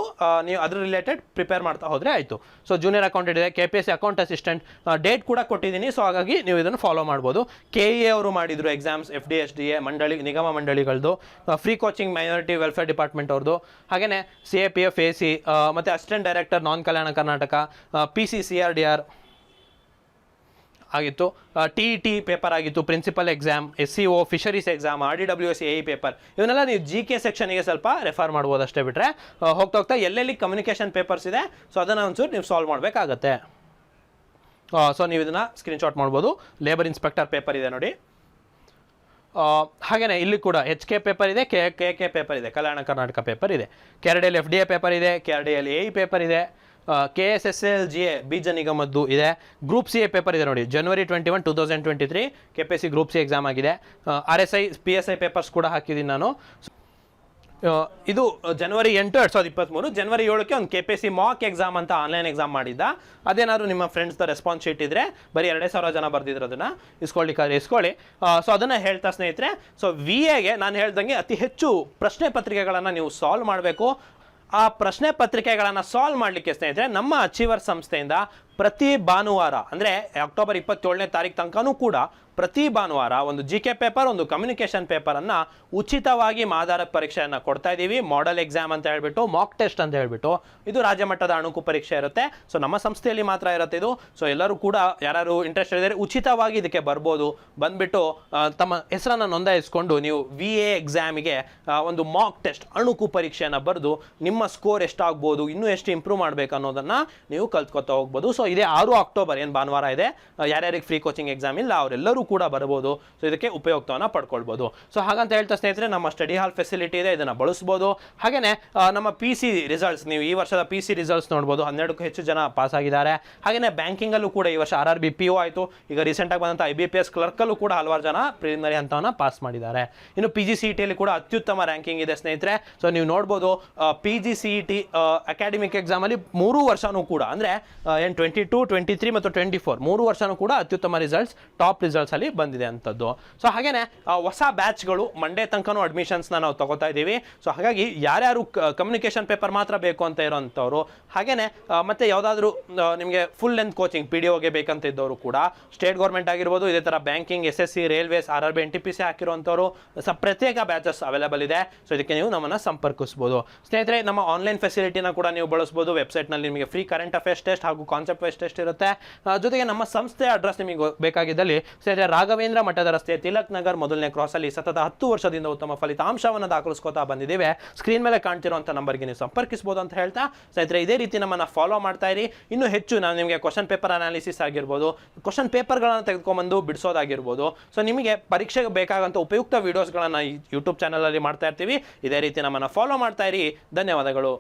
ನೀವು ಅದ್ರ ರಿಲೇಟೆಡ್ ಪ್ರಿಪೇರ್ ಮಾಡ್ತಾ ಹೋದರೆ ಆಯಿತು. ಸೊ ಜೂನಿಯರ್ ಅಕೌಂಟೆಂಟ್ ಇದೆ K P S C account assistant date ಕೂಡ ಕೊಟ್ಟಿದ್ದೀನಿ. ಸೊ ಹಾಗಾಗಿ ನೀವು ಇದನ್ನು ಫಾಲೋ ಮಾಡ್ಬೋದು. ಕೆ ಇ ಅವರು ಮಾಡಿದರು exams F D S D A ಮಂಡಳಿ, ನಿಗಮ ಮಂಡಳಿಗಳದ್ದು free coaching minority welfare department ಅವ್ರದ್ದು ಹಾಗೆಯೇ C A P F A C ಮತ್ತು assistant director non Kalyana Karnataka P C C R D R ಆಗಿತ್ತು. T T paper ಆಗಿತ್ತು principal exam S C O fisheries exam R D W S A paper ಇವನ್ನೆಲ್ಲ ನೀವು G K ಸೆಕ್ಷನ್ಗೆ ಸ್ವಲ್ಪ refer ಮಾಡ್ಬೋದು ಅಷ್ಟೇ ಬಿಟ್ಟರೆ ಹೋಗ್ತಾ ಹೋಗ್ತಾ ಎಲ್ಲೆಲ್ಲಿ ಕಮ್ಯುನಿಕೇಷನ್ ಪೇಪರ್ಸ್ ಇದೆ ಸೊ ಅದನ್ನು ಒಂಚೂರು ನೀವು ಸಾಲ್ವ್ ಮಾಡಬೇಕಾಗತ್ತೆ. ಸೊ ನೀವು ಇದನ್ನು ಸ್ಕ್ರೀನ್ಶಾಟ್ ಮಾಡ್ಬೋದು. ಲೇಬರ್ ಇನ್ಸ್ಪೆಕ್ಟರ್ ಪೇಪರ್ ಇದೆ ನೋಡಿ. ಹಾಗೆಯೇ ಇಲ್ಲಿ ಕೂಡ ಎಚ್ ಕೆ ಪೇಪರ್ ಇದೆ ಕೆ ಕೆ ಕೆ ಪೇಪರ್ ಇದೆ, ಕಲ್ಯಾಣ ಕರ್ನಾಟಕ ಪೇಪರ್ ಇದೆ. ಕೆರಡಿಯಲ್ಲಿ ಎಫ್ ಡಿ ಎ ಪೇಪರ್ ಇದೆ K R D L A E paper ಇದೆ. K S S L G A ಬೀಜ ನಿಗಮದ್ದು ಇದೆ. ಗ್ರೂಪ್ ಸಿ ಎ ಪೇಪರ್ ಇದೆ ನೋಡಿ. January twenty one two thousand twenty three K P S C group C exam ಆಗಿದೆ R S I P S I papers ಕೂಡ ಹಾಕಿದ್ದೀನಿ ನಾನು. ಇದು ಜನವರಿ ಎಂಟು, ಎರಡು ಸಾವಿರದ ಇಪ್ಪತ್ತ್ಮೂರು ಜನವರಿ ಏಳಕ್ಕೆ ಒಂದು K P C mock exam ಅಂತ ಆನ್ಲೈನ್ ಎಕ್ಸಾಮ್ ಮಾಡಿದ್ದ. ಅದೇನಾದ್ರು ನಿಮ್ಮ ಫ್ರೆಂಡ್ಸ್ದ ರೆಸ್ಪಾನ್ಸ್ ಶೀಟ್ ಇದ್ದರೆ ಬರೀ ಎರಡೇ ಸಾವಿರ ಜನ ಬರ್ದಿದ್ರು ಅದನ್ನು ಇಸ್ಕೊಳ್ಳಿಕ್ಕಾದ್ರೆ ಇಸ್ಕೊಳ್ಳಿ. ಸೊ ಅದನ್ನು ಹೇಳ್ತಾ ಸ್ನೇಹಿತರೆ ಸೊ ವಿ ಎಗೆ ನಾನು ಹೇಳ್ದಂಗೆ ಅತಿ ಹೆಚ್ಚು ಪ್ರಶ್ನೆ ಪತ್ರಿಕೆಗಳನ್ನು ನೀವು ಸಾಲ್ವ್ ಮಾಡಬೇಕು. ಆ ಪ್ರಶ್ನೆ ಪತ್ರಿಕೆಗಳನ್ನು ಸಾಲ್ವ್ ಮಾಡಲಿಕ್ಕೆ ಸ್ನೇಹಿತರೆ ನಮ್ಮ ಅಚೀವರ್ ಸಂಸ್ಥೆಯಿಂದ ಪ್ರತಿ ಭಾನುವಾರ, ಅಂದರೆ ಅಕ್ಟೋಬರ್ ಇಪ್ಪತ್ತೇಳನೇ ತಾರೀಕು ತನಕನೂ ಕೂಡ ಪ್ರತಿ ಭಾನುವಾರ ಒಂದು ಜಿ ಕೆ ಪೇಪರ್ ಒಂದು ಕಮ್ಯುನಿಕೇಷನ್ ಪೇಪರನ್ನು ಉಚಿತವಾಗಿ ಮಾದಾರ ಪರೀಕ್ಷೆಯನ್ನು ಕೊಡ್ತಾ ಇದ್ದೀವಿ. ಮಾಡೆಲ್ ಎಕ್ಸಾಮ್ ಅಂತ ಹೇಳ್ಬಿಟ್ಟು ಮಾಕ್ ಟೆಸ್ಟ್ ಅಂತ ಹೇಳ್ಬಿಟ್ಟು ಇದು ರಾಜ್ಯ ಮಟ್ಟದ ಅಣುಕು ಪರೀಕ್ಷೆ ಇರುತ್ತೆ. ಸೊ ನಮ್ಮ ಸಂಸ್ಥೆಯಲ್ಲಿ ಮಾತ್ರ ಇರುತ್ತೆ ಇದು. ಸೊ ಎಲ್ಲರೂ ಕೂಡ ಯಾರು ಇಂಟ್ರೆಸ್ಟ್ ಇದ್ದಾರೆ ಉಚಿತವಾಗಿ ಇದಕ್ಕೆ ಬರ್ಬೋದು. ಬಂದ್ಬಿಟ್ಟು ತಮ್ಮ ಹೆಸರನ್ನು ನೋಂದಾಯಿಸ್ಕೊಂಡು ನೀವು ವಿ ಎ ಎಕ್ಸಾಮಿಗೆ ಒಂದು ಮಾಕ್ ಟೆಸ್ಟ್ ಅಣುಕು ಪರೀಕ್ಷೆಯನ್ನು ಬರೆದು ನಿಮ್ಮ ಸ್ಕೋರ್ ಎಷ್ಟಾಗ್ಬೋದು, ಇನ್ನೂ ಎಷ್ಟು ಇಂಪ್ರೂವ್ ಮಾಡಬೇಕು ಅನ್ನೋದನ್ನು ನೀವು ಕಲ್ತ್ಕೊತಾ ಹೋಗ್ಬೋದು. ಸೊ ಇದೇ. ಆರು ಅಕ್ಟೋಬರ್ ಏನು ಭಾನುವಾರ ಇದೆ. ಯಾರ್ಯಾರಿಗೆ ಫ್ರೀ ಕೋಚಿಂಗ್ ಎಕ್ಸಾಮ್ ಇಲ್ಲ, ಅವರೆಲ್ಲರೂ ಕೂಡ ಬರ್ಬೋದು. ಸೊ ಇದಕ್ಕೆ ಉಪಯುಕ್ತವನ್ನು ಪಡ್ಕೊಳ್ಬೋದು. ಸೊ ಹಾಗಂತ ಹೇಳ್ತಾ ಸ್ನೇಹಿತರೆ, ನಮ್ಮ ಸ್ಟಡಿ ಹಾಲ್ ಫೆಸಿಲಿಟಿ ಇದೆ, ಇದನ್ನು ಬಳಸ್ಬೋದು. ಹಾಗೆಯೇ ನಮ್ಮ ಪಿ ಸಿ ರಿಸಲ್ಟ್ಸ್ ನೀವು ಈ ವರ್ಷದ ಪಿ ಸಿ ರಿಸಲ್ಟ್ಸ್ ನೋಡ್ಬೋದು. ಹನ್ನೆರಡಕ್ಕೂ ಹೆಚ್ಚು ಜನ ಪಾಸ್ ಆಗಿದ್ದಾರೆ. ಹಾಗೆಯೇ ಬ್ಯಾಂಕಿಂಗಲ್ಲೂ ಕೂಡ ಈ ವರ್ಷ R R B P O ಆಯಿತು. ಈಗ ರೀಸೆಂಟಾಗಿ ಬಂದಂಥ ಐ ಬಿ ಪಿ ಎಸ್ ಕ್ಲರ್ಕಲ್ಲೂ ಕೂಡ ಹಲವಾರು ಜನ ಪ್ರಿಲಿಮಿನರಿ ಹಂತವನ್ನು ಪಾಸ್ ಮಾಡಿದ್ದಾರೆ. ಇನ್ನು ಪಿ ಜಿ ಸಿ ಇ ಕೂಡ ಅತ್ಯುತ್ತಮ ರ್ಯಾಂಕಿಂಗ್ ಇದೆ ಸ್ನೇಹಿತರೆ. ಸೊ ನೀವು ನೋಡ್ಬೋದು P G C E T academic ಮೂರು ವರ್ಷವೂ ಕೂಡ, ಅಂದರೆ ಏನು ಟು ಟ್ವೆಂಟಿ ತ್ರೀ ಮತ್ತು ಟ್ವೆಂಟಿ ಫೋರ್ ಮೂರು ವರ್ಷನೂ ಕೂಡ ಅತ್ಯುತ್ತಮ ರಿಸಲ್ಟ್ಸ್ ಟಾಪ್ ರಿಸಲ್ಟ್ಸ್ ಅಲ್ಲಿ ಬಂದಿದೆ ಅಂಥದ್ದು ಸೊ ಹಾಗೇನೆ ಹೊಸ ಬ್ಯಾಚ್ಗಳು ಮಂಡೇ ತನಕನೂ ಅಡ್ಮಿಷನ್ಸ್ನ ನಾವು ತಗೋತಾ ಇದ್ದೀವಿ. ಸೊ ಹಾಗಾಗಿ ಯಾರ್ಯಾರು ಕಮ್ಯುನಿಕೇಷನ್ ಪೇಪರ್ ಮಾತ್ರ ಬೇಕು ಅಂತ ಇರೋವಂಥವ್ರು ಹಾಗೇನೆ ಆ, ಮತ್ತೆ ಯಾವುದಾದ್ರೂ ನಿಮಗೆ full length coaching P D ಒಗೆ ಬೇಕಂತ ಇದ್ದವರು ಕೂಡ ಸ್ಟೇಟ್ ಗೌರ್ಮೆಂಟ್ ಆಗಿರ್ಬೋದು ಇದೇ ಥರ banking S S C railways R R B N T P C ಹಾಕಿರುವಂಥವ್ರು ಸ ಪ್ರತ್ಯೇಕ ಬ್ಯಾಚಸ್ ಅವೈಲೇಬಲ್ ಇದೆ. ಸೊ ಇದಕ್ಕೆ ನೀವು ನಮ್ಮನ್ನು ಸಂಪರ್ಕಿಸ್ಬೋದು. ಸ್ನೇಹಿತರೆ ನಮ್ಮ ಆನ್ಲೈನ್ ಫೆಸಿಲಿಟಿನ ಕೂಡ ನೀವು ಬಳಸ್ಬೋದು. ವೆಬ್ಸೈಟ್ನಲ್ಲಿ ನಿಮಗೆ ಫ್ರೀ ಕರೆಂಟ್ ಅಫೇರ್ಸ್ ಟೆಸ್ಟ್ ಹಾಗೂ ಕಾನ್ಸೆಪ್ಟ್ ಟೆಸ್ಟ್ ಇರುತ್ತೆ. ಜೊತೆಗೆ ನಮ್ಮ ಸಂಸ್ಥೆ ಅಡ್ರೆಸ್ ನಿಮಗೆ ಬೇಕಾಗಿದ್ದಲ್ಲಿ ಸ್ನೇಹಿತರೆ, ರಾಘವೇಂದ್ರ ಮಠದ ರಸ್ತೆ ತಿಲಕ್ ನಗರ್ ಮೊದಲನೇ ಕ್ರಾಸಲ್ಲಿ ಸತತ ಹತ್ತು ವರ್ಷದಿಂದ ಉತ್ತಮ ಫಲಿತಾಂಶವನ್ನು ದಾಖಲಿಸ್ಕೋತಾ ಬಂದಿದ್ದೇವೆ. ಸ್ಕ್ರೀನ್ ಮೇಲೆ ಕಾಣ್ತಿರುವಂಥ ನಂಬರ್ಗೆ ನೀವು ಸಂಪರ್ಕಿಸ್ಬೋದು ಅಂತ ಹೇಳ್ತಾ, ಸ್ನೇಹಿತರೆ, ಇದೇ ರೀತಿ ನಮ್ಮನ್ನು ಫಾಲೋ ಮಾಡ್ತಾ ಇರಿ. ಇನ್ನೂ ಹೆಚ್ಚು ನಾನು ನಿಮಗೆ ಕ್ವಶನ್ ಪೇಪರ್ ಅನಾಲಿಸಿಸ್ ಆಗಿರ್ಬೋದು ಕ್ವಶನ್ ಪೇಪರ್ಗಳನ್ನು ತೆಗೆದುಕೊಂಡ್ಬಂದು ಬಿಡಿಸೋದಾಗಿರ್ಬೋದು. ಸೊ ನಿಮಗೆ ಪರೀಕ್ಷೆಗೆ ಬೇಕಾಗಂಥ ಉಪಯುಕ್ತ ವೀಡಿಯೋಸ್ಗಳನ್ನು ಯೂಟ್ಯೂಬ್ ಚಾನಲಲ್ಲಿ ಮಾಡ್ತಾ ಇರ್ತೀವಿ. ಇದೇ ರೀತಿ ನಮ್ಮನ್ನು ಫಾಲೋ ಮಾಡ್ತಾ ಇರಿ. ಧನ್ಯವಾದಗಳು.